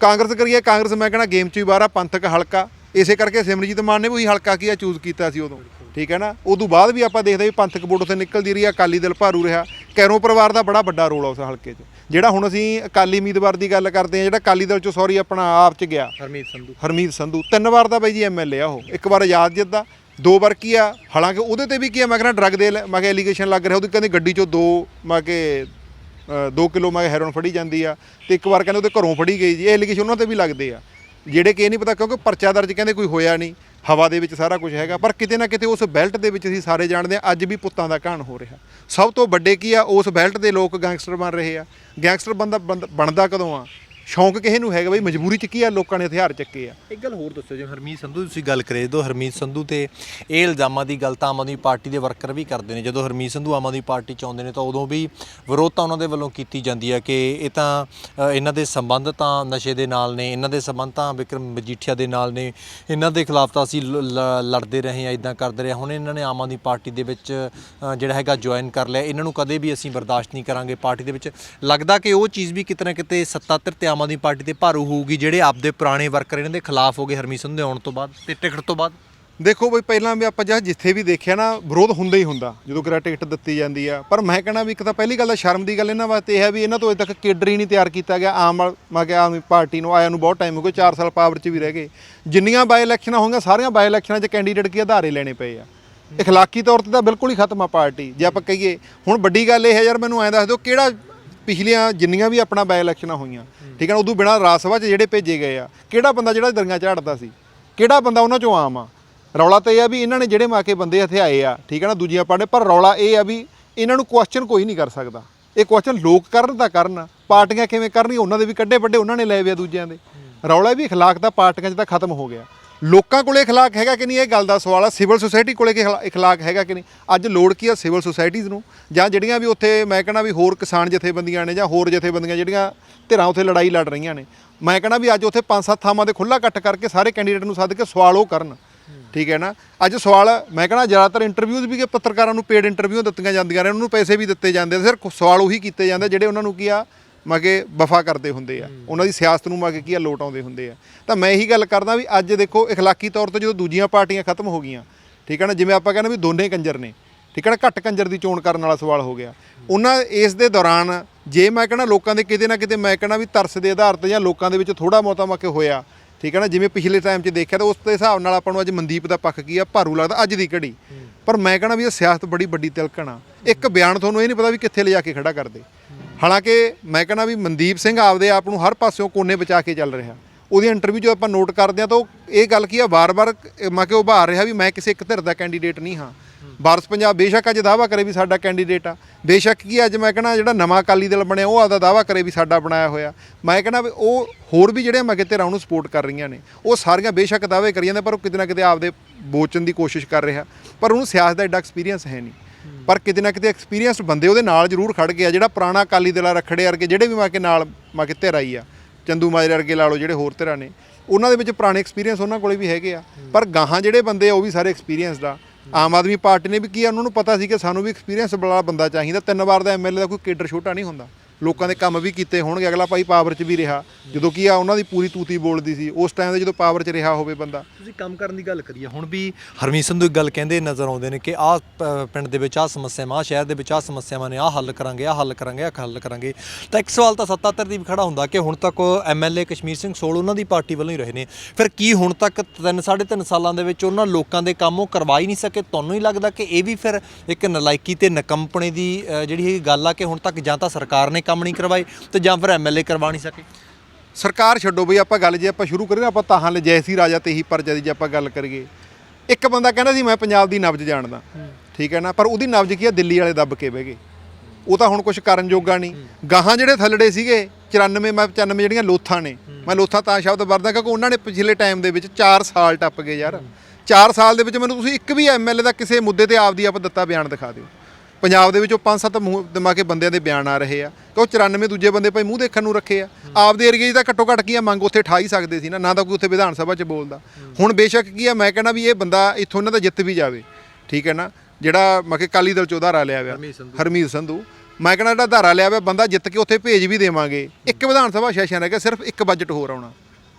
ਕਾਂਗਰਸ ਕਰੀਏ ਕਾਂਗਰਸ ਮੈਂ ਕਹਿੰਦਾ ਗੇਮ 'ਚ ਹੀ ਬਾਹਰ ਆ ਪੰਥਕ ਹਲਕਾ। ਇਸੇ ਕਰਕੇ ਸਿਮਰਜੀਤ ਮਾਨ ਨੇ ਵੀ ਉਹੀ ਹਲਕਾ ਕੀ ਆ ਚੂਜ਼ ਕੀਤਾ ਸੀ ਉਦੋਂ। ਠੀਕ ਹੈ ਨਾ? ਉਦੋਂ ਬਾਅਦ ਵੀ ਆਪਾਂ ਦੇਖਦੇ ਵੀ ਪੰਥਕ ਵੋਟ ਉੱਥੇ ਨਿਕਲਦੀ ਰਹੀ ਆ ਅਕਾਲੀ ਦਲ ਭਾਰੂ ਰਿਹਾ। ਕੈਰੋਂ ਪਰਿਵਾਰ ਦਾ ਬੜਾ ਵੱਡਾ ਰੋਲ ਆ ਉਸ ਹਲਕੇ 'ਚ। ਜਿਹੜਾ ਹੁਣ ਅਸੀਂ ਅਕਾਲੀ ਉਮੀਦਵਾਰ ਦੀ ਗੱਲ ਕਰਦੇ ਆ ਜਿਹੜਾ ਅਕਾਲੀ ਦਲ 'ਚੋਂ ਸੌਰੀ ਆਪਣਾ ਆਪ 'ਚ ਗਿਆ। ਹਰਮੀਤ ਸੰਧੂ। ਹਰਮੀਤ ਸੰਧੂ। ਤਿੰਨ ਵਾਰ ਦਾ ਬਾਈ ਜੀ ਐਮਐਲਏ ਆ ਉਹ। ਇੱਕ ਵਾਰ ਆਜ਼ਾਦ ਜਿੱਦਾ ਦੋ ਵਾਰ ਕੀ ਆ, ਹਾਲਾਂਕਿ ਉਹਦੇ ਤੇ ਵੀ ਕੀ ਆ, ਮੈਂ ਕਹਿੰਦਾ ਡਰੱਗ ਦੇ ਲੈ- ਮੈਂ ਕਿਹਾ ਐਲੀਗੇਸ਼ਨ ਲੱਗ ਰਿਹਾ, ਉਹਦੀ ਕਹਿੰਦੇ ਗੱਡੀ 'ਚੋਂ ਦੋ, ਮੈਂ ਕਿ 2 ਕਿਲੋ, ਮੈਂ ਹੈਰੋਨ ਫੜੀ ਜਾਂਦੀ ਆ, ਤੇ ਇੱਕ ਵਾਰ ਕਹਿੰਦੇ ਉਹਦੇ ਘਰੋਂ ਫੜੀ ਗਈ ਜੀ, ਇਹ ਐਲੀਗੇਸ਼ਨ ਉਹਨਾਂ ਤੇ ਵੀ ਲੱਗਦੇ ਆ। ਜਿਹੜੇ ਕਿ ਇਹ ਨਹੀਂ ਪਤਾ ਕਿਉਂਕਿ ਪਰਚਾ ਦਰਜ ਕਹਿੰਦੇ ਕੋਈ ਹੋਇਆ ਨਹੀਂ, ਹਵਾ ਦੇ ਵਿੱਚ ਸਾਰਾ ਕੁਝ ਹੈਗਾ, ਪਰ ਕਿਤੇ ਨਾ ਕਿਤੇ ਉਸ ਬੈਲਟ ਦੇ ਵਿੱਚ ਅਸੀਂ ਸਾਰੇ ਜਾਣਦੇ ਆ, ਅੱਜ ਵੀ ਪੁੱਤਾਂ ਦਾ ਘਾਣ ਹੋ ਰਿਹਾ। ਸਭ ਤੋਂ ਵੱਡੇ ਕੀ ਆ, ਉਸ ਬੈਲਟ ਦੇ ਲੋਕ ਗੈਂਗਸਟਰ ਬਣ ਰਹੇ ਆ। ਗੈਂਗਸਟਰ ਬੰਦਾ, ਬੰਦ- ਬਣਦਾ ਕਦੋਂ ਆ? ਸ਼ੌਂਕ ਕਿਸੇ ਨੂੰ ਹੈਗਾ ਬਈ ਮਜਬੂਰੀ ਚ ਕੀ ਆ ਲੋਕਾਂ ਨੇ ਹਥਿਆਰ ਚੱਕੇ ਆ। ਇੱਕ ਗੱਲ ਹੋਰ ਦੱਸੋ ਜਿਵੇਂ ਹਰਮੀਤ ਸੰਧੂ ਦੀ ਤੁਸੀਂ ਗੱਲ ਕਰੇ ਜਦੋਂ ਹਰਮੀਤ ਸੰਧੂ ਤੇ ਇਹ ਇਲਜ਼ਾਮਾਂ ਦੀ ਗੱਲ ਤਾਂ ਆਮ ਆਦਮੀ ਪਾਰਟੀ ਦੇ ਵਰਕਰ ਵੀ ਕਰਦੇ ਨੇ। ਜਦੋਂ ਹਰਮੀਤ ਸੰਧੂ ਆਮ ਆਦਮੀ ਪਾਰਟੀ ਚ ਆਉਂਦੇ ਨੇ ਤਾਂ ਉਦੋਂ ਵੀ ਵਿਰੋਧ ਤਾਂ ਉਹਨਾਂ ਦੇ ਵੱਲੋਂ ਕੀਤੀ ਜਾਂਦੀ ਹੈ ਕਿ ਇਹ ਤਾਂ ਅ, ਇਹਨਾਂ ਦੇ ਸੰਬੰਧ ਤਾਂ ਨਸ਼ੇ ਦੇ ਨਾਲ ਨੇ ਇਹਨਾਂ ਦੇ ਸੰਬੰਧ ਤਾਂ ਵਿਕਰਮ ਮਜੀਠੀਆ ਦੇ ਨਾਲ ਨੇ ਇਹਨਾਂ ਦੇ ਖਿਲਾਫ ਤਾਂ ਅਸੀਂ ਲ- ਲ- ਲੜਦੇ ਰਹੇ ਹਾਂ ਇਦਾਂ ਕਰਦੇ ਰਹੇ ਹਾਂ। ਹੁਣ ਇਹਨਾਂ ਨੇ ਆਮ ਆਦਮੀ ਪਾਰਟੀ ਦੇ ਵਿੱਚ ਅ, ਜਿਹੜਾ ਹੈਗਾ ਜੁਆਇਨ ਕਰ ਲਿਆ। ਇਹਨਾਂ ਨੂੰ ਕਦੇ ਵੀ ਅਸੀਂ ਬਰਦਾਸ਼ਤ ਨਹੀਂ ਕਰਾਂਗੇ ਪਾਰਟੀ ਦੇ ਵਿੱਚ। ਲੱਗਦਾ ਕਿ ਉਹ ਚੀਜ਼ ਵੀ ਕਿਤੇ ਨਾ ਕਿਤੇ ਸੱਤਾ ਧਿਰ ਤੇ ਆਮ ਆਦਮੀ ਪਾਰਟੀ ਤੇ ਭਾਰੂ ਹੋਊਗੀ ਜਿਹੜੇ ਆਪਦੇ ਪੁਰਾਣੇ ਵਰਕਰ ਇਹਨਾਂ ਦੇ ਖਿਲਾਫ ਹੋ ਗਏ ਹਰਮੀਤ ਸੰਧੂ ਦੇ ਆਉਣ ਤੋਂ ਬਾਅਦ ਤੇ ਟਿਕਟ ਤੋਂ ਬਾਅਦ? ਦੇਖੋ ਬਈ ਪਹਿਲਾਂ ਵੀ ਆਪਾਂ ਜਾਂ ਜਿੱਥੇ ਵੀ ਦੇਖਿਆ ਨਾ ਵਿਰੋਧ ਹੁੰਦਾ ਹੀ ਹੁੰਦਾ ਜਦੋਂ ਕਿਰਾ ਟਿਕਟ ਦਿੱਤੀ ਜਾਂਦੀ ਆ। ਪਰ ਮੈਂ ਕਹਿਣਾ ਵੀ ਇੱਕ ਤਾਂ ਪਹਿਲੀ ਗੱਲ ਤਾਂ ਸ਼ਰਮ ਦੀ ਗੱਲ ਇਹਨਾਂ ਵਾਸਤੇ ਇਹ ਹੈ ਵੀ ਇਹਨਾਂ ਤੋਂ ਅਜੇ ਤੱਕ ਕੇਡਰ ਹੀ ਨਹੀਂ ਤਿਆਰ ਕੀਤਾ ਗਿਆ। ਆਮ ਮੈਂ ਕਿਹਾ ਆਮ ਪਾਰਟੀ ਨੂੰ ਆਇਆ ਨੂੰ ਬਹੁਤ ਟਾਈਮ ਹੋ ਗਿਆ 4 ਸਾਲ ਪਾਵਰ 'ਚ ਵੀ ਰਹਿ ਗਏ। ਜਿੰਨੀਆਂ ਬਾਈ ਇਲੈਕਸ਼ਨਾਂ ਹੋਈਆਂ ਸਾਰੀਆਂ ਬਾਈ ਇਲੈਕਸ਼ਨਾਂ 'ਚ ਕੈਂਡੀਡੇਟ ਕੀ ਆਧਾਰੇ ਲੈਣੇ ਪਏ ਆ। ਇਖਲਾਕੀ ਤੌਰ ਤੇ ਤਾਂ ਬਿਲਕੁਲ ਹੀ ਖਤਮ ਆ ਪਾਰਟੀ। ਜੇ ਆਪਾਂ ਕਹੀਏ ਹੁਣ ਵੱਡੀ ਗੱਲ ਇਹ ਹੈ ਯਾਰ ਮੈਨੂੰ ਐਂ ਦੱਸ ਦਿਓ ਕਿਹੜਾ ਪਿਛਲੀਆਂ ਜਿੰਨੀਆਂ ਵੀ ਆਪਣਾ ਬਾਈ ਇਲੈਕਸ਼ਨਾਂ ਹੋਈਆਂ ਠੀਕ ਹੈ ਨਾ ਉਦੋਂ ਬਿਨਾਂ ਰਾਜ ਸਭਾ 'ਚ ਜਿਹੜੇ ਭੇਜੇ ਗਏ ਆ ਕਿਹੜਾ ਬੰਦਾ ਜਿਹੜਾ ਦਰੀਆਂ ਝਾੜਦਾ ਸੀ ਕਿਹੜਾ ਬੰਦਾ ਉਹਨਾਂ 'ਚੋਂ ਆਮ ਆ ਰੌਲਾ ਤਾਂ ਇਹ ਆ ਵੀ ਇਹਨਾਂ ਨੇ ਜਿਹੜੇ ਮਾਕੇ ਬੰਦੇ ਇੱਥੇ ਆਏ ਆ ਠੀਕ ਹੈ ਨਾ ਦੂਜੀਆਂ ਪਾਰਟੀ ਪਰ ਰੌਲਾ ਇਹ ਆ ਵੀ ਇਹਨਾਂ ਨੂੰ ਕੁਐਸਚਨ ਕੋਈ ਨਹੀਂ ਕਰ ਸਕਦਾ ਇਹ ਕੁਐਸਚਨ ਲੋਕ ਕਰਨ ਤਾਂ ਕਰਨ ਪਾਰਟੀਆਂ ਕਿਵੇਂ ਕਰਨਗੀਆਂ ਉਹਨਾਂ ਦੇ ਵੀ ਕੱਢੇ ਵੱਡੇ ਉਹਨਾਂ ਨੇ ਲਏ ਵੇ ਆ ਦੂਜਿਆਂ ਦੇ ਰੌਲਾ ਵੀ اخلاق ਦਾ ਪਾਰਟੀਆਂ 'ਚ ਤਾਂ ਖਤਮ ਹੋ ਗਿਆ ਲੋਕਾਂ ਕੋਲੇ اخلاق ਹੈਗਾ ਕਿ ਨਹੀਂ ਇਹ ਗੱਲ ਦਾ ਸਵਾਲ ਆ ਸਿਵਲ ਸੁਸਾਇਟੀ ਕੋਲੇ ਕਿ اخلاق ਹੈਗਾ ਕਿ ਨਹੀਂ ਅੱਜ ਲੋੜ ਕੀ ਆ ਸਿਵਲ ਸੁਸਾਇਟੀਜ਼ ਨੂੰ ਜਾਂ ਜਿਹੜੀਆਂ ਵੀ ਉੱਥੇ ਮੈਂ ਕਹਿੰਦਾ ਵੀ ਹੋਰ ਕਿਸਾਨ ਜਥੇਬੰਦੀਆਂ ਨੇ ਜਾਂ ਹੋਰ ਜਥੇਬੰਦੀਆਂ ਜਿਹੜੀਆਂ ਧਿਰਾਂ ਉੱਥੇ ਲੜਾਈ ਲੜ ਰਹੀਆਂ ਨੇ ਮੈਂ ਕਹਿੰਦਾ ਵੀ ਅੱਜ ਉੱਥੇ ਪੰਜ ਸੱਤ ਥਾਵਾਂ ਤੇ ਖੁੱਲਾ ਇਕੱਠ ਕਰਕੇ ਸਾਰੇ ਕੈਂਡੀਡੇਟ ਨੂੰ ਸੱਦ ਕੇ ਸਵਾਲ ਉਹ ਕਰਨ ਠੀਕ ਹੈ ਨਾ ਅੱਜ ਸਵਾਲ ਮੈਂ ਕਹਿੰਦਾ ਜ਼ਿਆਦਾਤਰ ਇੰਟਰਵਿਊਜ਼ ਵੀ ਕਿ ਪੱਤਰਕਾਰਾਂ ਨੂੰ ਪੇਡ ਇੰਟਰਵਿਊ ਦਿੱਤੀਆਂ ਜਾਂਦੀਆਂ ਨੇ ਉਹਨਾਂ ਨੂੰ ਪੈਸੇ ਵੀ ਦਿੱਤੇ ਜਾਂਦੇ ਨੇ ਸਿਰਫ ਸਵਾਲ ਉਹੀ ਕੀਤੇ ਜਾਂਦੇ ਜਿਹੜੇ ਉਹਨਾਂ ਨੂੰ ਕੀ ਆ ਮਗੇ ਵਫਾ ਕਰਦੇ ਹੁੰਦੇ ਆ ਉਹਨਾਂ ਦੀ ਸਿਆਸਤ ਨੂੰ ਮਗੇ ਕੀ ਆ ਲੋਟ ਆਉਂਦੇ ਹੁੰਦੇ ਆ ਤਾਂ ਮੈਂ ਇਹੀ ਗੱਲ ਕਰਦਾ ਵੀ ਅੱਜ ਦੇਖੋ اخلاقی ਤੌਰ ਤੇ ਜਦੋਂ ਦੂਜੀਆਂ ਪਾਰਟੀਆਂ ਖਤਮ ਹੋ ਗਈਆਂ ਠੀਕ ਹੈ ਨਾ ਜਿਵੇਂ ਆਪਾਂ ਕਹਿੰਦੇ ਵੀ ਦੋਨੇ ਕੰਜਰ ਨੇ ਠੀਕ ਹੈ ਨਾ ਘੱਟ ਕੰਜਰ ਦੀ ਚੋਣ ਕਰਨ ਵਾਲਾ ਸਵਾਲ ਹੋ ਗਿਆ ਉਹਨਾਂ ਇਸ ਦੇ ਦੌਰਾਨ ਜੇ ਮੈਂ ਕਹਿੰਦਾ ਲੋਕਾਂ ਦੇ ਕਿਤੇ ਨਾ ਕਿਤੇ ਮੈਂ ਕਹਿੰਦਾ ਵੀ ਤਰਸ ਦੇ ਆਧਾਰ ਤੇ ਜਾਂ ਲੋਕਾਂ ਦੇ ਵਿੱਚ ਥੋੜਾ ਮੋਤਾ ਮਕੇ ਹੋਇਆ ਠੀਕ ਹੈ ਨਾ ਜਿਵੇਂ ਪਿਛਲੇ ਟਾਈਮ 'ਚ ਦੇਖਿਆ ਤਾਂ ਉਸ ਦੇ ਹਿਸਾਬ ਨਾਲ ਆਪਾਂ ਨੂੰ ਅੱਜ ਮਨਦੀਪ ਦਾ ਪੱਖ ਕੀ ਆ ਭਾਰੂ ਲੱਗਦਾ ਅੱਜ ਦੀ ਘੜੀ ਪਰ ਮੈਂ ਕਹਿੰਦਾ ਵੀ ਇਹ ਸਿਆਸਤ ਬੜੀ ਵੱਡੀ ਤਿਲਕਣ ਆ ਇੱਕ ਬਿਆਨ ਤੁਹਾਨੂੰ ਇਹ ਨਹੀਂ ਪਤਾ ਵੀ ਕਿੱਥੇ ਲਿਜਾ ਕੇ ਖੜਾ ਕਰਦੇ ਹਾਲਾਂਕਿ ਮੈਂ ਕਹਿੰਦਾ ਵੀ ਮਨਦੀਪ ਸਿੰਘ ਆਪਦੇ ਆਪ ਨੂੰ ਹਰ ਪਾਸਿਓਂ ਕੋਨੇ ਬਚਾ ਕੇ ਚੱਲ ਰਿਹਾ। ਉਹਦੀ ਇੰਟਰਵਿਊ ਜੋ ਆਪਾਂ ਨੋਟ ਕਰਦੇ ਆ ਤਾਂ ਉਹ ਇਹ ਗੱਲ ਕੀ ਆ, ਵਾਰ-ਵਾਰ ਮੈਂ ਕਿ ਉਭਾਰ ਰਿਹਾ ਵੀ ਮੈਂ ਕਿਸੇ ਇੱਕ ਧਿਰ ਦਾ ਕੈਂਡੀਡੇਟ ਨਹੀਂ ਹਾਂ। ਬਾਰਸ ਪੰਜਾਬ ਬੇਸ਼ੱਕ ਅੱਜ ਦਾਵਾ ਕਰੇ ਵੀ ਸਾਡਾ ਕੈਂਡੀਡੇਟ ਆ। ਬੇਸ਼ੱਕ ਕੀ ਅੱਜ ਮੈਂ ਕਹਿੰਦਾ ਜਿਹੜਾ ਨਵਾਂ ਅਕਾਲੀ ਦਲ ਬਣਿਆ, ਉਹ ਆਦਾ ਦਾਵਾ ਕਰੇ ਵੀ ਸਾਡਾ ਬਣਾਇਆ ਹੋਇਆ। ਮੈਂ ਕਹਿੰਦਾ ਵੀ ਉਹ ਹੋਰ ਵੀ ਜਿਹੜੇ ਮੈਂ ਕਿਤੇ ਨੂੰ ਸਪੋਰਟ ਕਰ ਰਹੀਆਂ ਨੇ, ਉਹ ਸਾਰੀਆਂ ਬੇਸ਼ੱਕ ਦਾਅਵੇ ਕਰੀ ਜਾਂਦੇ ਪਰ ਉਹ ਕਿਤੇ ਨਾ ਕਿਤੇ ਆਪਦੇ ਬੋਚਣ ਦੀ ਕੋਸ਼ਿਸ਼ ਕਰ ਰਿਹਾ। ਪਰ ਉਹਨੂੰ ਸਿਆਸਤ ਦਾ ਐਡਾ ਐਕਸਪੀਰੀਅੰਸ ਹੈ ਨਹੀਂ। ਪਰ ਕਿਤੇ ਨਾ ਕਿਤੇ ਐਕਸਪੀਰੀਅੰਸਡ ਬੰਦੇ ਉਹਦੇ ਨਾਲ ਜ਼ਰੂਰ ਖੜ ਆ, ਜਿਹੜਾ ਪੁਰਾਣਾ ਅਕਾਲੀ ਦਲ ਆ, ਰਖੜੇ ਵਰਗੇ, ਜਿਹੜੇ ਵੀ ਮੈਂ ਕਿ ਨਾਲ, ਮੈਂ ਕਿ ਧਿਰ ਆ, ਚੰਦੂ ਮਾਜਰੇ ਵਰਗੇ ਲਾ ਲਓ, ਜਿਹੜੇ ਹੋਰ ਧਿਰਾਂ ਨੇ, ਉਹਨਾਂ ਦੇ ਵਿੱਚ ਪੁਰਾਣੇ ਐਕਸਪੀਰੀਅੰਸ ਉਹਨਾਂ ਕੋਲੇ ਵੀ ਹੈਗੇ ਆ। ਪਰ ਗਾਹਾਂ ਜਿਹੜੇ ਬੰਦੇ ਆ, ਉਹ ਵੀ ਸਾਰੇ ਐਕਸਪੀਰੀਅੰਸਡ ਦਾ ਆਮ ਆਦਮੀ ਪਾਰਟੀ ਨੇ ਵੀ ਕੀ ਆ, ਉਹਨਾਂ ਨੂੰ ਪਤਾ ਸੀ ਕਿ ਸਾਨੂੰ ਵੀ ਐਕਸਪੀਰੀਅੰਸ ਵਾਲਾ ਬੰਦਾ ਚਾਹੀਦਾ। ਤਿੰਨ ਵਾਰ ਦਾ ਐਮਐਲਏ ਦਾ ਕੋਈ ਕੇਡਰ ਛੋਟਾ ਨਹੀਂ ਹੁੰਦਾ। ਲੋਕਾਂ ਦੇ ਕੰਮ ਵੀ ਕੀਤੇ ਹੋਣਗੇ। ਅਗਲਾ ਭਾਈ ਪਾਵਰ 'ਚ ਵੀ ਰਿਹਾ। ਜਦੋਂ ਕੀ ਆ, ਉਹਨਾਂ ਦੀ ਪੂਰੀ ਤੂਤੀ ਬੋਲਦੀ ਸੀ। ਉਸ ਟਾਈਮ ਤੇ ਜਦੋਂ ਪਾਵਰ 'ਚ ਰਿਹਾ ਹੋਵੇ ਬੰਦਾ। ਤੁਸੀਂ ਕੰਮ ਕਰਨ ਦੀ ਗੱਲ ਕਰੀਏ। ਹੁਣ ਵੀ ਹਰਮੀਤ ਸੰਧੂ ਇੱਕ ਗੱਲ ਕਹਿੰਦੇ ਨਜ਼ਰ ਆਉਂਦੇ ਨੇ ਕਿ ਆਹ ਪਿੰਡ ਦੇ ਵਿੱਚ ਆਹ ਸਮੱਸਿਆਵਾਂ, ਆਹ ਸ਼ਹਿਰ ਦੇ ਵਿੱਚ ਆਹ ਸਮੱਸਿਆਵਾਂ ਨੇ। ਆਹ ਹੱਲ ਕਰਾਂਗੇ, ਆਹ ਹੱਲ ਕਰਾਂਗੇ, ਆਹ ਹੱਲ ਕਰਾਂਗੇ। ਤਾਂ ਇੱਕ ਸਵਾਲ ਤਾਂ ਸੱਤਾ ਧਿਰ ਦੀ ਵੀ ਖੜਾ ਹੁੰਦਾ ਕਿ ਹੁਣ ਤੱਕ ਐਮਐਲਏ ਕਸ਼ਮੀਰ ਸਿੰਘ ਸੋਲ ਉਹਨਾਂ ਦੀ ਪਾਰਟੀ ਵੱਲੋਂ ਹੀ ਰਹੇ ਨੇ। ਫਿਰ ਕੀ ਹੁਣ ਤੱਕ ਤਿੰਨ, ਸਾਢੇ ਤਿੰਨ ਸਾਲਾਂ ਦੇ ਵਿੱਚ ਉਹਨਾਂ ਲੋਕਾਂ ਦੇ ਕੰਮ ਉਹ ਕਰਵਾ ਹੀ ਨਹੀਂ ਸਕੇ? ਤੁਹਾਨੂੰ ਹੀ ਲੱਗਦਾ ਕਿ ਇਹ ਵੀ ਫਿਰ ਇੱਕ ਨਲਾਇਕੀ ਤੇ ਨਕੰਪਣੇ ਦੀ ਜਿਹੜੀ ਇਹ ਗੱਲ ਆ ਕਿ ਹੁਣ ਤੱਕ ਜਾਂ ਤਾਂ ਸਰਕਾਰ ਨੇ ਕੰਮ ਨਹੀਂ ਕਰਵਾਏ ਤੇ ਜਾਂ ਫਿਰ ਐਮਐਲਏ ਕਰਵਾ ਨਹੀਂ ਸਕੇ? ਸਰਕਾਰ ਛੱਡੋ ਬਈ, ਆਪਾਂ ਗੱਲ ਜੇ ਆਪਾਂ ਸ਼ੁਰੂ ਕਰੀਏ ਨਾ ਆਪਾਂ ਤਾਹਾਂ ਲੈ ਜੈਸੀ ਰਾਜਾ ਤੇ ਹੀ ਪਰਜਾ ਦੀ ਜੇ ਆਪਾਂ ਗੱਲ ਕਰੀਏ। ਇੱਕ ਬੰਦਾ ਕਹਿੰਦਾ ਸੀ, ਮੈਂ ਪੰਜਾਬ ਦੀ ਨਬਜ਼ ਜਾਣਦਾ। ਠੀਕ ਹੈ ਨਾ? ਪਰ ਉਹਦੀ ਨਬਜ਼ ਕੀ ਆ? ਦਿੱਲੀ ਵਾਲੇ ਦੱਬ ਕੇ ਬਹਿ ਗਏ। ਉਹ ਤਾਂ ਹੁਣ ਕੁਝ ਕਰਨ ਜੋਗਾ ਨਹੀਂ। ਗਾਹਾਂ ਜਿਹੜੇ ਥੱਲੜੇ ਸੀਗੇ 94 ਮੈਂ 95 ਜਿਹੜੀਆਂ ਲੋਥਾਂ ਨੇ, ਮੈਂ ਲੋਥਾਂ ਤਾਂ ਸ਼ਬਦ ਵਰਦਾ ਕਿਉਂਕਿ ਉਹਨਾਂ ਨੇ ਪਿਛਲੇ ਟਾਈਮ ਦੇ ਵਿੱਚ 4 ਸਾਲ ਟੱਪ ਗਏ ਯਾਰ। 4 ਸਾਲ ਦੇ ਵਿੱਚ ਮੈਨੂੰ ਤੁਸੀਂ ਇੱਕ ਵੀ ਐਮਐਲਏ ਦਾ ਕਿਸੇ ਮੁੱਦੇ ਤੇ ਆਪਦੀ ਆਪ ਦਿੱਤਾ ਬਿਆਨ ਦਿਖਾ ਦਿਓ। ਪੰਜਾਬ ਦੇ ਵਿੱਚੋਂ ਪੰਜ ਸੱਤ ਮੂੰਹ ਦਿਮਾ ਕੇ ਬੰਦਿਆਂ ਦੇ ਬਿਆਨ ਆ ਰਹੇ ਆ ਕਿ ਉਹ 94 ਦੂਜੇ ਬੰਦੇ ਭਾਈ ਮੂੰਹ ਦੇਖਣ ਨੂੰ ਰੱਖੇ ਆ। ਆਪਦੇ ਏਰੀਏ 'ਚ ਤਾਂ ਘੱਟੋ ਘੱਟ ਕੀ ਆ ਮੰਗ ਉੱਥੇ ਠਾ ਹੀ ਸਕਦੇ ਸੀ ਨਾ ਨਾ ਤਾਂ ਕੋਈ ਉੱਥੇ ਵਿਧਾਨ ਸਭਾ 'ਚ ਬੋਲਦਾ। ਹੁਣ ਬੇਸ਼ੱਕ ਕੀ ਆ ਮੈਂ ਕਹਿੰਦਾ ਵੀ ਇਹ ਬੰਦਾ ਇੱਥੋਂ ਇਹਨਾਂ ਦਾ ਜਿੱਤ ਵੀ ਜਾਵੇ। ਠੀਕ ਹੈ ਨਾ? ਜਿਹੜਾ ਮੈਂ ਕਿ ਕਾਲੀ ਦਲ ਚੋਂ ਧਾਰਾ ਲਿਆ ਹੋਇਆ। ਹਰਮੀਤ ਸੰਧੂ। ਮੈਂ ਕਹਿੰਦਾ ਜਿਹੜਾ ਧਾਰਾ ਲਿਆ ਹੋਇਆ ਬੰਦਾ ਜਿੱਤ ਕੇ ਉੱਥੇ ਭੇਜ ਵੀ ਦੇਵਾਂਗੇ। ਇੱਕ ਵਿਧਾਨ ਸਭਾ ਸੈਸ਼ਨ ਹੈਗਾ ਸਿਰਫ ਇੱਕ ਬਜਟ ਹੋਰ ਆਉਣਾ।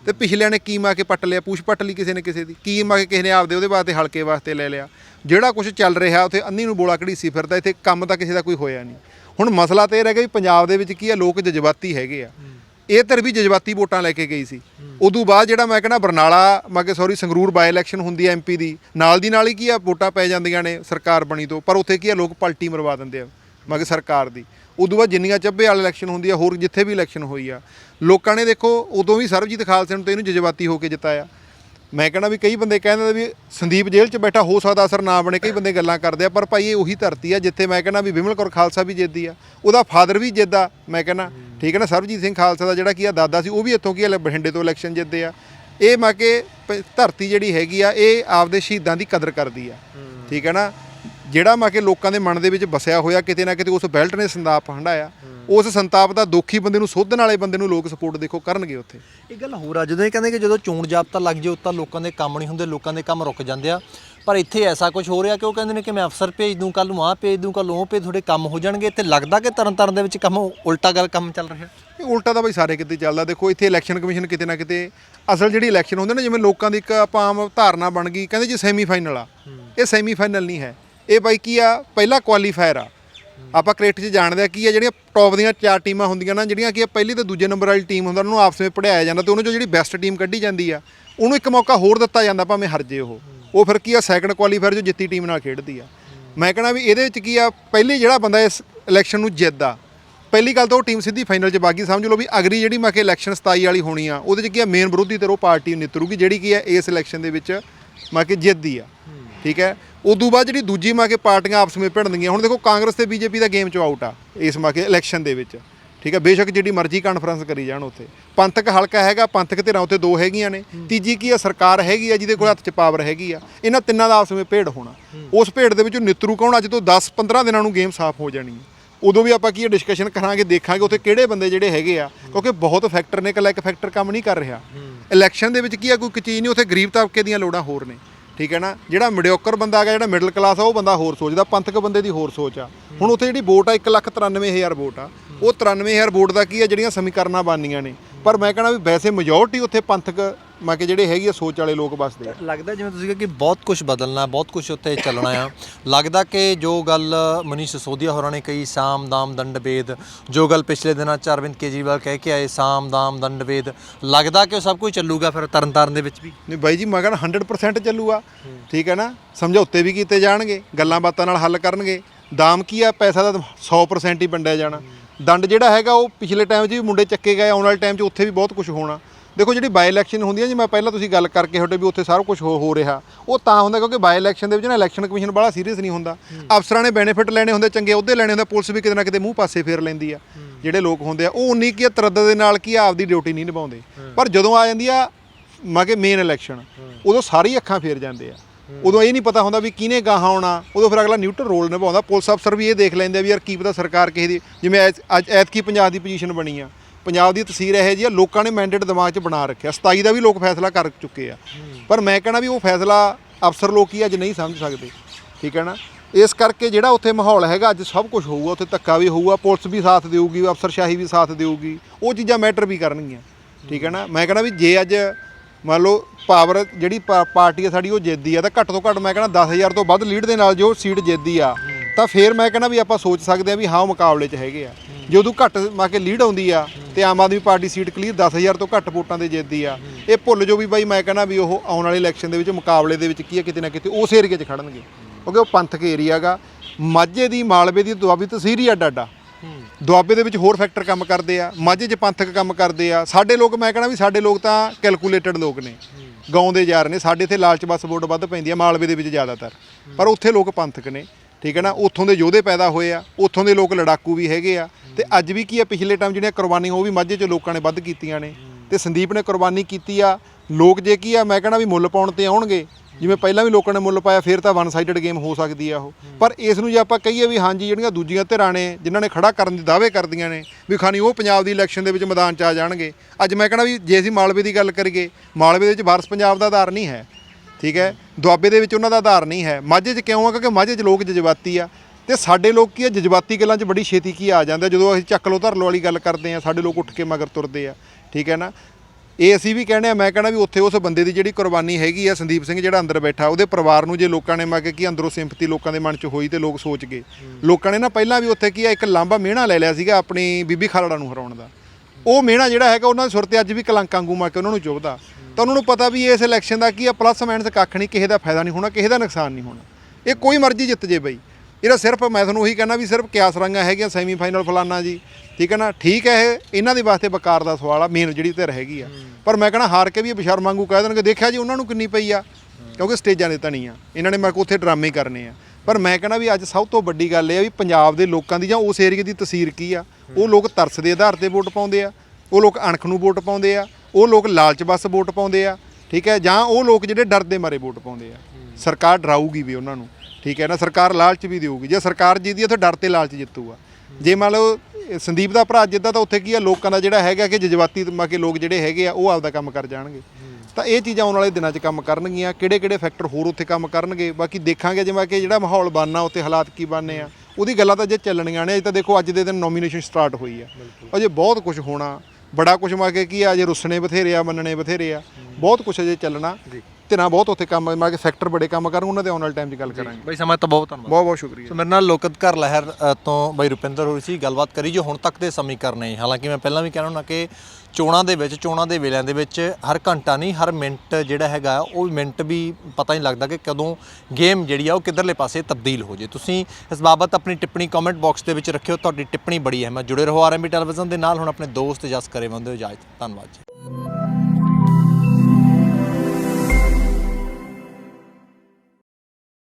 ਤੇ ਪਿਛਲਿਆਂ ਨੇ ਕੀ ਮਾ ਕੇ ਪੱਟ ਲਿਆ? ਪੂਛ ਪੱਟ ਲਈ ਕਿਸੇ ਨੇ ਕਿਸੇ ਦੀ? ਕੀ ਮਾ ਕੇ ਕਿਸੇ ਨੇ ਆਪਦੇ ਉਹਦੇ ਵਾਸਤੇ ਹਲਕੇ ਵਾਸਤੇ ਲੈ ਲਿਆ? ਜਿਹੜਾ ਕੁਝ ਚੱਲ ਰਿਹਾ ਉੱਥੇ ਅੰਨੀ ਨੂੰ ਬੋਲਾ ਘੜੀ ਸੀ ਫਿਰਦਾ ਇੱਥੇ ਕੰਮ ਤਾਂ ਕਿਸੇ ਦਾ ਕੋਈ ਹੋਇਆ ਨਹੀਂ। ਹੁਣ ਮਸਲਾ ਤੇ ਇਹ ਰਹਿ ਗਿਆ ਵੀ ਪੰਜਾਬ ਦੇ ਵਿੱਚ ਕੀ ਆ ਲੋਕ ਜਜ਼ਬਾਤੀ ਹੈਗੇ ਆ। ਇਹ ਧਿਰ ਵੀ ਜਜ਼ਬਾਤੀ ਵੋਟਾਂ ਲੈ ਕੇ ਗਈ ਸੀ। ਉਦੋਂ ਬਾਅਦ ਜਿਹੜਾ ਮੈਂ ਕਹਿੰਦਾ ਬਰਨਾਲਾ ਮੈਂ ਕਿ ਸੌਰੀ ਸੰਗਰੂਰ ਬਾਈ ਇਲੈਕਸ਼ਨ ਹੁੰਦੀ ਹੈ ਐਮਪੀ ਦੀ। ਨਾਲ ਦੀ ਨਾਲ ਹੀ ਕੀ ਆ ਵੋਟਾਂ ਪੈ ਜਾਂਦੀਆਂ ਨੇ ਸਰਕਾਰ ਬਣੀ ਤੋਂ। ਪਰ ਉੱਥੇ ਕੀ ਆ ਲੋਕ ਪਲਟੀ ਮਰਵਾ ਦਿੰਦੇ ਆ। ਮੈਂ ਕਿ ਸਰਕਾਰ ਦੀ। ਉਦੋਂ ਬਾਅਦ ਜਿੰਨੀਆਂ ਚੱਬੇ ਵਾਲੀ ਇਲੈਕਸ਼ਨ ਹੁੰਦੀ ਆ ਹੋਰ ਜਿੱਥੇ ਵੀ ਇਲੈਕਸ਼ਨ ਹੋਈ ਆ। ਲੋਕਾਂ ਨੇ ਦੇਖੋ, ਉਦੋਂ ਵੀ ਸਰਬਜੀਤ ਖਾਲਸੇ ਨੂੰ ਤੇ ਇਹਨੂੰ ਜਜ਼ਬਾਤੀ ਹੋ ਕੇ ਜਿਤਾਇਆ। ਮੈਂ ਕਹਿੰਦਾ ਵੀ ਕਈ ਬੰਦੇ ਕਹਿੰਦੇ ਨੇ ਵੀ ਸੰਦੀਪ ਜੇਲ੍ਹ 'ਚ ਬੈਠਾ, ਹੋ ਸਕਦਾ ਅਸਰ ਨਾ ਬਣੇ, ਕਈ ਬੰਦੇ ਗੱਲਾਂ ਕਰਦੇ ਆ, ਪਰ ਭਾਈ ਇਹ ਉਹੀ ਧਰਤੀ ਆ ਜਿੱਥੇ ਮੈਂ ਕਹਿੰਦਾ ਵੀ ਵਿਮਲ ਕੌਰ ਖਾਲਸਾ ਵੀ ਜਿੱਦੀ ਆ। ਉਹਦਾ ਫਾਦਰ ਵੀ ਜਿੱਦਾ ਮੈਂ ਕਹਿੰਦਾ। ਠੀਕ ਹੈ ਨਾ, ਸਰਬਜੀਤ ਸਿੰਘ ਖਾਲਸਾ ਦਾ ਜਿਹੜਾ ਕੀ ਆ ਦਾਦਾ ਸੀ, ਉਹ ਵੀ ਇੱਥੋਂ ਕੀ ਆ ਬਠਿੰਡੇ ਤੋਂ ਇਲੈਕਸ਼ਨ ਜਿੱਤਦੇ ਆ। ਇਹ ਮੈਂ ਕਿ ਪ- ਧਰਤੀ ਜਿਹੜੀ ਹੈਗੀ ਆ, ਇਹ ਆਪਦੇ ਸ਼ਹੀਦਾਂ ਦੀ ਕਦਰ ਕਰਦੀ ਆ। ਠੀਕ ਹੈ ਨਾ ਜਿਹੜਾ ਮੈਂ ਕਿ ਲੋਕਾਂ ਦੇ ਮਨ ਦੇ ਵਿੱਚ ਵਸਿਆ ਹੋਇਆ ਕਿਤੇ ਨਾ ਕਿਤੇ ਉਸ ਬੈਲਟ ਨੇ ਸੰਤਾਪ ਹੰਡਾਇਆ। ਉਸ ਸੰਤਾਪ ਦਾ ਦੁਖੀ ਬੰਦੇ ਨੂੰ ਸੋਧਣ ਵਾਲੇ ਬੰਦੇ ਨੂੰ ਲੋਕ ਸਪੋਰਟ ਦੇਖੋ ਕਰਨਗੇ ਉੱਥੇ। ਇਹ ਗੱਲ ਹੋਰ ਆ ਜਦੋਂ ਇਹ ਕਹਿੰਦੇ ਕਿ ਜਦੋਂ ਚੋਣ ਜਾਬਤਾ ਲੱਗ ਜੇ ਤਾਂ ਲੋਕਾਂ ਦੇ ਕੰਮ ਨਹੀਂ ਹੁੰਦੇ ਲੋਕਾਂ ਦੇ ਕੰਮ ਰੁਕ ਜਾਂਦੇ ਆ। ਪਰ ਇੱਥੇ ਐਸਾ ਕੁਝ ਹੋ ਰਿਹਾ ਕਿ ਉਹ ਕਹਿੰਦੇ ਨੇ ਕਿ ਮੈਂ ਅਫਸਰ ਭੇਜ ਦੂੰ ਕੱਲ ਨੂੰ ਆਹ ਭੇਜ ਦੂੰ ਕੱਲ ਉਹ ਭੇਜ ਤੁਹਾਡੇ ਕੰਮ ਹੋ ਜਾਣਗੇ। ਤੇ ਲੱਗਦਾ ਕਿ ਤਰਨ ਤਾਰਨ ਦੇ ਵਿੱਚ ਕੰਮ ਉਲਟਾ ਗੱਲ ਕੰਮ ਚੱਲ ਰਿਹਾ? ਇਹ ਉਲਟਾ ਤਾਂ ਬਈ ਸਾਰੇ ਕਿਤੇ ਚੱਲਦਾ। ਦੇਖੋ ਇੱਥੇ ਇਲੈਕਸ਼ਨ ਕਮਿਸ਼ਨ ਕਿਤੇ ਨਾ ਕਿਤੇ ਅਸਲ ਜਿਹੜੀ ਇਲੈਕਸ਼ਨ ਹੁੰਦੇ ਨੇ ਜਿਵੇਂ ਲੋਕਾਂ ਦੀ ਇੱਕ ਆਪਾਂ ਆਮ ਧਾਰਨਾ ਬਣ ਗਈ ਕਹਿੰਦੇ ਜੀ ਸੈਮੀਫਾਈਨਲ ਆ। ਇਹ ਸੈਮੀਫਾਈਨਲ ਨਹੀਂ ਹੈ। ਇਹ ਬਾਈ ਕੀ ਆ, ਪਹਿਲਾ ਕੁਆਲੀਫਾਇਰ ਆ। ਆਪਾਂ ਕ੍ਰਿਕਟ 'ਚ ਜਾਣਦੇ ਆ ਕੀ ਆ, ਜਿਹੜੀਆਂ ਟੌਪ ਦੀਆਂ ਚਾਰ ਟੀਮਾਂ ਹੁੰਦੀਆਂ ਨਾ, ਜਿਹੜੀਆਂ ਕੀ ਆ, ਪਹਿਲੀ ਤੇ ਦੂਜੇ ਨੰਬਰ ਵਾਲੀ ਟੀਮ ਹੁੰਦਾ, ਉਹਨੂੰ ਆਪਸ ਵਿੱਚ ਪੜਾਇਆ ਜਾਂਦਾ ਤੇ ਉਹਨਾਂ 'ਚੋਂ ਜਿਹੜੀ ਬੈਸਟ ਟੀਮ ਕੱਢੀ ਜਾਂਦੀ ਆ, ਉਹਨੂੰ ਇੱਕ ਮੌਕਾ ਹੋਰ ਦਿੱਤਾ ਜਾਂਦਾ, ਭਾਵੇਂ ਹਰ ਜੇ ਉਹ। ਉਹ ਫਿਰ ਕੀ ਆ ਸੈਕੰਡ ਕੁਆਲੀਫਾਇਰ 'ਚ ਜਿੱਤੀ ਟੀਮ ਨਾਲ ਖੇਡਦੀ ਆ। ਮੈਂ ਕਹਣਾ ਵੀ ਇਹਦੇ ਵਿੱਚ ਕੀ ਆ, ਪਹਿਲੀ ਜਿਹੜਾ ਬੰਦਾ ਇਸ ਇਲੈਕਸ਼ਨ ਨੂੰ ਜਿੱਤਦਾ, ਪਹਿਲੀ ਗੱਲ ਤਾਂ ਉਹ ਟੀਮ ਸਿੱਧੀ ਫਾਈਨਲ 'ਚ ਬਾਗੀ ਸਮਝ ਲਓ ਵੀ ਅਗਲੀ ਜਿਹੜੀ ਮੈਂ ਕਿ ਇਲੈਕਸ਼ਨ 27 ਵਾਲੀ ਹੋਣੀ ਆ, ਉਹਦੇ 'ਚ ਕੀ ਆ ਮੇਨ ਵਿਰੋਧੀ ਤੇ ਉਹ ਪਾਰਟੀ ਨਿਤਰੂਗੀ ਜਿਹੜੀ ਕੀ ਆ, ਇਸ ਇਲੈਕਸ਼ਨ ਦੇ ਵਿੱਚ ਮੈਂ ਕਿ ਜਿੱਤਦੀ ਆ। ਠੀਕ ਹੈ? ਉਦੋਂ ਬਾਅਦ ਜਿਹੜੀ ਦੂਜੀ ਮੈਂ ਕਿ ਪਾਰਟੀਆਂ ਆਪਸ ਵਿੱਚ ਭਿੜਨਗੀਆਂ ਹੁਣ ਦੇਖੋ ਕਾਂਗਰਸ ਤੇ ਬੀਜੇਪੀ ਦਾ ਗੇਮ 'ਚੋਂ ਆਊਟ ਆ ਇਸ ਮੈਂ ਕਿ ਇਲੈਕਸ਼ਨ ਦੇ ਵਿੱਚ। ਠੀਕ ਹੈ ਬੇਸ਼ੱਕ ਜਿਹੜੀ ਮਰਜ਼ੀ ਕਾਨਫਰੰਸ ਕਰੀ ਜਾਣ ਉੱਥੇ। ਪੰਥਕ ਹਲਕਾ ਹੈਗਾ ਪੰਥਕ ਧਿਰਾਂ ਉੱਥੇ ਦੋ ਹੈਗੀਆਂ ਨੇ। ਤੀਜੀ ਕੀ ਆ ਸਰਕਾਰ ਹੈਗੀ ਆ ਜਿਹਦੇ ਕੋਲ ਹੱਥ 'ਚ ਪਾਵਰ ਹੈਗੀ ਆ। ਇਹਨਾਂ ਤਿੰਨਾਂ ਦਾ ਆਪਸ ਵਿੱਚ ਭੇੜ ਹੋਣਾ। ਉਸ ਭੇੜ ਦੇ ਵਿੱਚੋਂ ਨਿਤਰੂ ਕੌਣ ਅੱਜ ਤੋਂ 10 15 ਦਿਨਾਂ ਨੂੰ ਗੇਮ ਸਾਫ਼ ਹੋ ਜਾਣੀ ਹੈ ਉਦੋਂ ਵੀ ਆਪਾਂ ਕੀ ਡਿਸਕਸ਼ਨ ਕਰਾਂਗੇ ਦੇਖਾਂਗੇ ਉੱਥੇ ਕਿਹੜੇ ਬੰਦੇ ਜਿਹੜੇ ਹੈਗੇ ਆ। ਕਿਉਂਕਿ ਬਹੁਤ ਫੈਕਟਰ ਨੇ ਇਕੱਲਾ ਇੱਕ ਫੈਕਟਰ ਕੰਮ ਨਹੀਂ ਕਰ ਰਿਹਾ। ਇਲੈਕਸ਼ਨ ਦੇ ਵਿੱਚ ਕੀ ਆ ਕੋਈ ਚੀਜ਼ ਨਹੀਂ ਉੱਥੇ ਗਰੀਬ ਤਬਕੇ ਦੀਆਂ ਲੋੜਾਂ ਹੋਰ ਨੇ। ਠੀਕ ਹੈ ਨਾ? ਜਿਹੜਾ ਮਿਡਿਓਕਰ ਬੰਦਾ ਹੈਗਾ, ਜਿਹੜਾ ਮਿਡਲ ਕਲਾਸ ਆ, ਉਹ ਬੰਦਾ ਹੋਰ ਸੋਚਦਾ, ਪੰਥਕ ਬੰਦੇ ਦੀ ਹੋਰ ਸੋਚ ਆ। ਹੁਣ ਉੱਥੇ ਜਿਹੜੀ ਵੋਟ ਆ 193000 ਵੋਟ ਆ। ਉਹ 93000 ਵੋਟ ਦਾ ਕੀ ਆ? ਜਿਹੜੀਆਂ ਸਮੀਕਰਨਾਂ ਬਣਨੀਆਂ ਨੇ। ਪਰ ਮੈਂ ਕਹਿੰਦਾ ਵੀ ਵੈਸੇ ਮੈਜੋਰਟੀ ਉੱਥੇ ਪੰਥਕ ਮੈਂ ਕਿ ਜਿਹੜੇ ਹੈਗੀ ਆ ਸੋਚ ਵਾਲੇ ਲੋਕ ਵੱਸਦੇ ਆ। ਲੱਗਦਾ ਜਿਵੇਂ ਤੁਸੀਂ ਕਿਹਾ ਕਿ ਬਹੁਤ ਕੁਝ ਬਦਲਣਾ ਬਹੁਤ ਕੁਝ ਉੱਥੇ ਚੱਲਣਾ ਆ। ਲੱਗਦਾ ਕਿ ਜੋ ਗੱਲ ਮਨੀਸ਼ ਸਿਸੋਦੀਆ ਹੋਰਾਂ ਨੇ ਕਹੀ ਸਾਮ ਦਾਮ ਦੰਡ ਭੇਦ ਜੋ ਗੱਲ ਪਿਛਲੇ ਦਿਨਾਂ ਚ ਅਰਵਿੰਦ ਕੇਜਰੀਵਾਲ ਕਹਿ ਕੇ ਆਏ ਸਾਮ ਦਾਮ ਦੰਡ ਭੇਦ ਲੱਗਦਾ ਕਿ ਉਹ ਸਭ ਕੁਝ ਚੱਲੂਗਾ ਫਿਰ ਤਰਨ ਤਾਰਨ ਦੇ ਵਿੱਚ ਵੀ? ਨਹੀਂ ਬਾਈ ਜੀ ਮੈਂ ਕਹਿੰਦਾ 100% ਚੱਲੂਗਾ। ਠੀਕ ਹੈ ਨਾ? ਸਮਝੌਤੇ ਵੀ ਕੀਤੇ ਜਾਣਗੇ ਗੱਲਾਂ ਬਾਤਾਂ ਨਾਲ ਹੱਲ ਕਰਨਗੇ। ਦਾਮ ਕੀ ਆ? ਪੈਸਾ ਦਾ 100% ਹੀ ਵੰਡਿਆ ਜਾਣਾ। ਦੰਡ ਜਿਹੜਾ ਹੈਗਾ ਉਹ ਪਿਛਲੇ ਟਾਈਮ 'ਚ ਵੀ ਮੁੰਡੇ ਚੱਕੇ ਗਏ ਆਉਣ ਵਾਲੇ ਟਾਈਮ 'ਚ ਉੱਥੇ ਵੀ ਬਹੁਤ ਕੁਝ ਹੋਣਾ। ਦੇਖੋ ਜਿਹੜੀ ਬਾਈ ਇਲੈਕਸ਼ਨ ਹੁੰਦੀ ਹੈ ਜੀ ਮੈਂ ਪਹਿਲਾਂ ਤੁਸੀਂ ਗੱਲ ਕਰਕੇ ਤੁਹਾਡੇ ਵੀ ਉੱਥੇ ਸਾਰਾ ਕੁਝ ਹੋ ਹੋ ਰਿਹਾ ਉਹ ਤਾਂ ਹੁੰਦਾ ਕਿਉਂਕਿ ਬਾਈ ਇਲੈਕਸ਼ਨ ਦੇ ਵਿੱਚ ਨਾ ਇਲੈਕਸ਼ਨ ਕਮਿਸ਼ਨ ਬੜਾ ਸੀਰੀਅਸ ਨਹੀਂ ਹੁੰਦਾ। ਅਫਸਰਾਂ ਨੇ ਬੈਨੀਫਿਟ ਲੈਣੇ ਹੁੰਦੇ ਚੰਗੇ ਅਹੁਦੇ ਲੈਣੇ ਹੁੰਦੇ ਪੁਲਿਸ ਵੀ ਕਿਤੇ ਨਾ ਕਿਤੇ ਮੂੰਹ ਪਾਸੇ ਫੇਰ ਲੈਂਦੀ ਆ ਜਿਹੜੇ ਲੋਕ ਹੁੰਦੇ ਆ ਉਹ ਉਨੀ ਕੀ ਤਰੱਦਦ ਦੇ ਨਾਲ ਕੀ ਆਪਦੀ ਡਿਊਟੀ ਨਹੀਂ ਨਿਭਾਉਂਦੇ। ਪਰ ਜਦੋਂ ਆ ਜਾਂਦੀ ਆ ਮੈਂ ਕਿ ਮੇਨ ਇਲੈਕਸ਼ਨ ਉਦੋਂ ਸਾਰੀ ਅੱਖਾਂ ਫੇਰ ਜਾਂਦੇ ਆ। ਉਦੋਂ ਇਹ ਨਹੀਂ ਪਤਾ ਹੁੰਦਾ ਵੀ ਕਿਹਨੇ ਗਾਹਾਂ ਆਉਣਾ ਉਦੋਂ ਫਿਰ ਅਗਲਾ ਨਿਊਟਰਲ ਰੋਲ ਨਿਭਾਉਂਦਾ। ਪੁਲਿਸ ਅਫਸਰ ਵੀ ਇਹ ਦੇਖ ਲੈਂਦੇ ਆ ਵੀ ਯਾਰ ਕੀ ਪਤਾ ਸਰਕਾਰ ਕਿਸੇ ਦੀ ਜਿਵੇਂ ਅੱਜ ਐਤਕੀ ਪੰਜਾਬ ਦੀ ਪੋਜੀਸ਼ਨ ਬਣੀ ਆ। ਪੰਜਾਬ ਦੀ ਤਸਵੀਰ ਇਹ ਜੀ ਆ ਲੋਕਾਂ ਨੇ ਮੈਂਡੇਟ ਦਿਮਾਗ 'ਚ ਬਣਾ ਰੱਖਿਆ। 27 ਦਾ ਵੀ ਲੋਕ ਫੈਸਲਾ ਕਰ ਚੁੱਕੇ ਆ। ਪਰ ਮੈਂ ਕਹਿਣਾ ਵੀ ਉਹ ਫੈਸਲਾ ਅਫਸਰ ਲੋਕ ਹੀ ਅੱਜ ਨਹੀਂ ਸਮਝ ਸਕਦੇ। ਠੀਕ ਹੈ ਨਾ? ਇਸ ਕਰਕੇ ਜਿਹੜਾ ਉੱਥੇ ਮਾਹੌਲ ਹੈਗਾ ਅੱਜ ਸਭ ਕੁਝ ਹੋਊਗਾ ਉੱਥੇ ਧੱਕਾ ਵੀ ਹੋਊਗਾ ਪੁਲਿਸ ਵੀ ਸਾਥ ਦੇਊਗੀ ਅਫਸਰਸ਼ਾਹੀ ਵੀ ਸਾਥ ਦੇਊਗੀ ਉਹ ਚੀਜ਼ਾਂ ਮੈਟਰ ਵੀ ਕਰਨਗੀਆਂ। ਠੀਕ ਹੈ ਨਾ? ਮੈਂ ਕਹਿੰਦਾ ਵੀ ਜੇ ਅੱਜ ਮੰਨ ਲਓ ਪਾਵਰ ਜਿਹੜੀ ਪਾਰਟੀ ਆ ਸਾਡੀ ਉਹ ਜਿੱਤਦੀ ਆ ਤਾਂ ਘੱਟ ਤੋਂ ਘੱਟ ਮੈਂ ਕਹਿੰਦਾ 10000 ਤੋਂ ਵੱਧ ਲੀਡ ਦੇ ਨਾਲ ਜੋ ਸੀਟ ਜਿੱਤਦੀ ਆ ਤਾਂ ਫੇਰ ਮੈਂ ਕਹਿੰਦਾ ਵੀ ਆਪਾਂ ਸੋਚ ਸਕਦੇ ਆ ਵੀ ਹਾਂ ਮੁਕਾਬਲੇ 'ਚ ਹੈਗੇ ਆ। ਜੇ ਉਦੋਂ ਘੱਟ ਮਾ ਕੇ ਲੀਡ ਆਉਂਦੀ ਆ ਤੇ Aam Aadmi Party seat clear 10000 ਤੋਂ ਘੱਟ ਵੋਟਾਂ ਦੇ ਜਿੱਤਦੀ ਆ। ਇਹ ਭੁੱਲ ਜੋ ਵੀ ਬਾਈ ਮੈਂ ਕਹਿੰਦਾ ਵੀ ਉਹ ਆਉਣ ਵਾਲੇ ਇਲੈਕਸ਼ਨ ਦੇ ਵਿੱਚ ਮੁਕਾਬਲੇ ਦੇ ਵਿੱਚ ਕੀ ਹੈ ਕਿਤੇ ਨਾ ਕਿਤੇ ਉਸ ਏਰੀਏ 'ਚ ਖੜਨਗੇ। ਕਿਉਂਕਿ ਉਹ ਪੰਥਕ ਏਰੀਆ ਗਾ। ਮਾਝੇ ਦੀ ਮਾਲਵੇ ਦੀ ਦੁਆਬੀ ਤਸਵੀਰ ਹੀ ਅੱਡ ਅੱਡ ਦੁਆਬੇ ਦੇ ਵਿੱਚ ਹੋਰ ਫੈਕਟਰ ਕੰਮ ਕਰਦੇ ਆ। ਮਾਝੇ 'ਚ ਪੰਥਕ ਕੰਮ ਕਰਦੇ ਆ। ਸਾਡੇ ਲੋਕ ਮੈਂ ਕਹਿੰਦਾ ਵੀ ਸਾਡੇ ਲੋਕ ਤਾਂ ਕੈਲਕੂਲੇਟਡ ਲੋਕ ਨੇ। ਗਾਉਂਦੇ ਜਾ ਰਹੇ ਨੇ। ਸਾਡੇ ਇੱਥੇ ਲਾਲਚ ਬਸ ਵੋਟ ਵੱਧ ਪੈਂਦੀ ਆ। ਮਾਲਵੇ ਦੇ ਵਿੱਚ ਜ਼ਿਆਦਾਤਰ। ਪਰ ਉੱਥੇ ਲੋਕ ਪੰਥਕ ਨੇ। ਠੀਕ ਹੈ ਨਾ? ਉੱਥੋਂ ਦੇ ਯੋਧੇ ਪੈਦਾ ਹੋਏ ਆ ਉੱਥੋਂ ਦੇ ਲੋਕ ਲੜਾਕੂ ਵੀ ਹੈਗੇ ਆ। ਤੇ ਅੱਜ ਵੀ ਕੀ ਆ ਪਿਛਲੇ ਟਾਈਮ ਜਿਹੜੀਆਂ ਕੁਰਬਾਨੀਆਂ ਉਹ ਵੀ ਮਾਝੇ 'ਚ ਲੋਕਾਂ ਨੇ ਵੱਧ ਕੀਤੀਆਂ ਨੇ। ਤੇ ਸੰਦੀਪ ਨੇ ਕੁਰਬਾਨੀ ਕੀਤੀ ਆ। ਲੋਕ ਜੇ ਕੀ ਆ ਮੈਂ ਕਹਿੰਦਾ ਵੀ ਮੁੱਲ ਪਾਉਣ ਤੇ ਆਉਣਗੇ। ਜਿਵੇਂ ਪਹਿਲਾਂ ਵੀ ਲੋਕਾਂ ਨੇ ਮੁੱਲ ਪਾਇਆ ਫਿਰ ਤਾਂ ਵਨ ਸਾਈਡਡ ਗੇਮ ਹੋ ਸਕਦੀ ਆ ਉਹ। ਪਰ ਇਸ ਨੂੰ ਜੇ ਆਪਾਂ ਕਹੀਏ ਵੀ ਹਾਂਜੀ ਜਿਹੜੀਆਂ ਦੂਜੀਆਂ ਧਿਰਾਂ ਨੇ ਜਿਨ੍ਹਾਂ ਨੇ ਖੜਾ ਕਰਨ ਦੇ ਦਾਅਵੇ ਕਰਦੀਆਂ ਨੇ ਵੀ ਖਾਨੀ ਉਹ ਪੰਜਾਬ ਦੀ ਇਲੈਕਸ਼ਨ ਦੇ ਵਿੱਚ ਮੈਦਾਨ 'ਚ ਆ ਜਾਣਗੇ। ਅੱਜ ਮੈਂ ਕਹਣਾ ਵੀ ਜੇ ਅਸੀਂ ਮਾਲਵੇ ਦੀ ਗੱਲ ਕਰੀਏ ਮਾਲਵੇ ਦੇ ਵਿੱਚ ਵਾਰਸ ਪੰਜਾਬ ਦਾ ਆਧਾਰ ਨਹੀਂ ਹੈ। ਠੀਕ ਹੈ? ਦੁਆਬੇ ਦੇ ਵਿੱਚ ਉਹਨਾਂ ਦਾ ਆਧਾਰ ਨਹੀਂ ਹੈ। ਮਾਝੇ 'ਚ ਕਿਉਂ ਆ? ਕਿਉਂਕਿ ਮਾਝੇ 'ਚ ਲੋਕ ਜਜ਼ਬਾਤੀ ਆ। ਤੇ ਸਾਡੇ ਲੋਕ ਕੀ ਆ? ਜਜ਼ਬਾਤੀ ਗੱਲਾਂ 'ਚ ਬੜੀ ਛੇਤੀ ਕੀ ਆ ਜਾਂਦਾ ਜਦੋਂ ਅਸੀਂ ਚੱਕ ਲੋ ਧਰ ਲੋ ਵਾਲੀ ਗੱਲ ਕਰਦੇ ਆ, ਸਾਡੇ ਲੋਕ ਉੱਠ ਕੇ ਮਗਰ ਤੁਰਦੇ ਆ। ਠੀਕ ਹੈ ਨਾ? ਇਹ ਅਸੀਂ ਵੀ ਕਹਿੰਦੇ ਆ, ਮੈਂ ਕਹਿੰਦਾ ਵੀ ਉੱਥੇ ਉਸ ਬੰਦੇ ਦੀ ਜਿਹੜੀ ਕੁਰਬਾਨੀ ਹੈਗੀ ਆ, ਸੰਦੀਪ ਸਿੰਘ ਜਿਹੜਾ ਅੰਦਰ ਬੈਠਾ, ਉਹਦੇ ਪਰਿਵਾਰ ਨੂੰ ਜੇ ਲੋਕਾਂ ਨੇ ਮੈਂ ਕਿ ਅੰਦਰੋਂ ਸਿੰਪਤੀ ਲੋਕਾਂ ਦੇ ਮਨ 'ਚ ਹੋਈ ਤੇ ਲੋਕ ਸੋਚ ਗਏ। ਲੋਕਾਂ ਨੇ ਨਾ ਪਹਿਲਾਂ ਵੀ ਉੱਥੇ ਕੀ ਆ, ਇੱਕ ਲਾਂਬਾ ਮਿਹਣਾ ਲੈ ਲਿਆ ਸੀਗਾ ਆਪਣੀ ਬੀਬੀ ਖਾਲੜਾ ਨੂੰ ਹਰਾਉਣ ਦਾ। ਉਹ ਮਿਹਣਾ ਜਿਹੜਾ ਹੈਗਾ, ਉਹਨਾਂ ਦੇ ਸੁਰ ਤੇ ਅੱਜ ਵੀ ਕਲੰਕ ਵਾਂਗੂ ਮਾ ਕੇ ਉਹਨਾਂ ਨੂੰ ਚੁਭਦਾ। ਤਾਂ ਉਹਨਾਂ ਨੂੰ ਪਤਾ ਵੀ ਇਸ ਇਲੈਕਸ਼ਨ ਦਾ ਕੀ ਆ ਪਲੱਸ ਮਾਈਨਸ ਕੱਖ ਨਹੀਂ, ਕਿਸੇ ਦਾ ਫਾਇਦਾ ਨਹੀਂ ਹੋਣਾ, ਕਿਸੇ ਦਾ ਨੁਕਸਾਨ ਨਹੀਂ ਹੋਣਾ। ਇਹ ਕੋਈ ਮਰਜ਼ੀ ਜਿੱਤ ਜੇ ਬਈ। ਇਹਦਾ ਸਿਰਫ ਮੈਂ ਤੁਹਾਨੂੰ ਉਹੀ ਕਹਿਣਾ ਵੀ ਸਿਰਫ ਕਿਆਸ ਰੰਗਾਂ ਹੈਗੀਆਂ ਸੈਮੀਫਾਈਨਲ ਫਲਾਨਾ ਜੀ, ਠੀਕ ਹੈ ਨਾ? ਠੀਕ ਹੈ ਇਹ, ਇਹਨਾਂ ਦੇ ਵਾਸਤੇ ਬਕਾਰ ਦਾ ਸਵਾਲ ਆ ਮੇਨ ਜਿਹੜੀ ਧਿਰ ਹੈਗੀ ਆ। ਪਰ ਮੈਂ ਕਹਣਾ ਹਾਰ ਕੇ ਵੀ ਬਿਸ਼ਰ ਬਸ਼ਰਮ ਵਾਂਗੂ ਕਹਿ ਦੇਣਗੇ, ਦੇਖਿਆ ਜੀ ਉਹਨਾਂ ਨੂੰ ਕਿੰਨੀ ਪਈ ਆ, ਕਿਉਂਕਿ ਸਟੇਜਾਂ ਦੇ ਤਾਂ ਨਹੀਂ ਆ। ਇਹਨਾਂ ਨੇ ਮੈਂ ਕਿਹਾ ਉੱਥੇ ਡਰਾਮੇ ਕਰਨੇ ਆ। ਪਰ ਮੈਂ ਕਹਿੰਦਾ ਵੀ ਅੱਜ ਸਭ ਤੋਂ ਵੱਡੀ ਗੱਲ ਇਹ ਆ ਵੀ ਪੰਜਾਬ ਦੇ ਲੋਕਾਂ ਦੀ ਜਾਂ ਉਸ ਏਰੀਏ ਦੀ ਤਸਵੀਰ ਕੀ ਆ? ਉਹ ਲੋਕ ਤਰਸ ਦੇ ਆਧਾਰ ਤੇ ਵੋਟ ਪਾਉਂਦੇ ਆ, ਉਹ ਲੋਕ ਅਣਖ ਨੂੰ ਵੋਟ ਪਾਉਂਦੇ ਆ ਉਹ ਲੋਕ ਲਾਲਚ ਬਸ ਵੋਟ ਪਾਉਂਦੇ ਆ, ਠੀਕ ਹੈ? ਜਾਂ ਉਹ ਲੋਕ ਜਿਹੜੇ ਡਰ ਦੇ ਮਾਰੇ ਵੋਟ ਪਾਉਂਦੇ ਆ। ਸਰਕਾਰ ਡਰਾਊਗੀ ਵੀ ਉਹਨਾਂ ਨੂੰ, ਠੀਕ ਹੈ ਨਾ? ਸਰਕਾਰ ਲਾਲਚ ਵੀ ਦੇਊਗੀ। ਜੇ ਸਰਕਾਰ ਜਿੱਦੀ ਉੱਥੇ ਡਰ ਤੇ ਲਾਲਚ ਜਿੱਤੂਗਾ। ਜੇ ਮੰਨ ਲਓ ਸੰਦੀਪ ਦਾ ਭਰਾ ਜਿੱਦਾਂ ਤਾਂ ਉੱਥੇ ਕੀ ਆ? ਲੋਕਾਂ ਦਾ ਜਿਹੜਾ ਹੈਗਾ ਕਿ ਜਜ਼ਬਾਤੀ ਮਾ ਲੋਕ ਜਿਹੜੇ ਹੈਗੇ ਆ, ਉਹ ਆਪਦਾ ਕੰਮ ਕਰ ਜਾਣਗੇ। ਤਾਂ ਇਹ ਚੀਜ਼ਾਂ ਆਉਣ ਵਾਲੇ ਦਿਨਾਂ 'ਚ ਕੰਮ ਕਰਨਗੀਆਂ। ਕਿਹੜੇ ਕਿਹੜੇ ਫੈਕਟਰ ਹੋਰ ਉੱਥੇ ਕੰਮ ਕਰਨਗੇ? ਬਾਕੀ ਦੇਖਾਂਗੇ, ਜਿਵੇਂ ਕਿ ਜਿਹੜਾ ਮਾਹੌਲ ਬਣਨਾ, ਉੱਥੇ ਹਾਲਾਤ ਕੀ ਬਣਨੇ ਆ। ਉਹਦੀ ਗੱਲਾਂ ਤਾਂ ਜੇ ਚੱਲਣੀਆਂ ਨੇ। ਅਜੇ ਤਾਂ ਦੇਖੋ, ਅੱਜ ਦੇ ਦਿਨ ਨੋਮੀਨੇਸ਼ਨ ਸਟਾਰਟ ਹੋਈ ਆ। ਅਜੇ ਬਹੁਤ ਕੁਝ ਹੋਣਾ। ਬੜਾ ਕੁਝ ਮਾ ਕੇ ਕੀ ਆ ਅਜੇ ਰੁੱਸਣੇ ਬਥੇਰੇ ਆ ਮੰਨਣੇ ਬਥੇਰੇ ਆ ਬਹੁਤ ਕੁਝ ਅਜੇ ਚੱਲਣਾ। ਧਿਰਾਂ ਬਹੁਤ ਉੱਥੇ ਕੰਮ ਮਾ ਕੇ ਫੈਕਟਰ ਬੜੇ ਕੰਮ ਕਰਨ ਉਹਨਾਂ ਦੇ ਆਉਣ ਵਾਲੇ ਟਾਈਮ 'ਚ ਗੱਲ ਕਰਾਂਗੇ। ਬਈ ਸਮਾਂ ਤਾਂ ਬਹੁਤ ਧੰਨਵਾਦ। ਬਹੁਤ ਬਹੁਤ ਸ਼ੁਕਰੀਆ। ਸੋ ਮੇਰੇ ਨਾਲ ਲੋਕਤ ਘਰ ਲਹਿਰ ਤੋਂ ਬਈ ਰੁਪਿੰਦਰ ਹੋਈ ਸੀ ਗੱਲਬਾਤ ਕਰੀ ਜੋ ਹੁਣ ਤੱਕ ਦੇ ਸਮੀਕਰਨ ਨੇ। ਹਾਲਾਂਕਿ ਮੈਂ ਪਹਿਲਾਂ ਵੀ ਕਹਿਣਾ ਹੁੰਦਾ ਕਿ ਚੋਣਾਂ ਦੇ ਵਿੱਚ, ਚੋਣਾਂ ਦੇ ਵੇਲਿਆਂ ਦੇ ਵਿੱਚ ਹਰ ਘੰਟਾ ਨਹੀਂ, ਹਰ ਮਿੰਟ ਜਿਹੜਾ ਹੈਗਾ, ਉਹ ਮਿੰਟ ਵੀ ਪਤਾ ਨਹੀਂ ਲੱਗਦਾ ਕਿ ਕਦੋਂ ਗੇਮ ਜਿਹੜੀ ਆ ਉਹ ਕਿੱਧਰਲੇ ਪਾਸੇ ਤਬਦੀਲ ਹੋ ਜੇ। ਤੁਸੀਂ ਇਸ ਬਾਬਤ ਆਪਣੀ ਟਿੱਪਣੀ ਕਮੈਂਟ ਬਾਕਸ ਦੇ ਵਿੱਚ ਰੱਖਿਓ, ਤੁਹਾਡੀ ਟਿੱਪਣੀ ਬੜੀ ਅਹਿਮ ਹੈ ਜੁੜੇ ਰਹੋ। ਆਰਐਮਬੀ ਟੈਲੀਵਿਜ਼ਨ ਦੇ ਨਾਲ ਹੁਣ ਆਪਣੇ ਦੋਸਤ ਜਸ ਕਰੇ ਬੰਦੇ ਹੋ ਇਜਾਜ਼ਤ ਧੰਨਵਾਦ ਜੀ।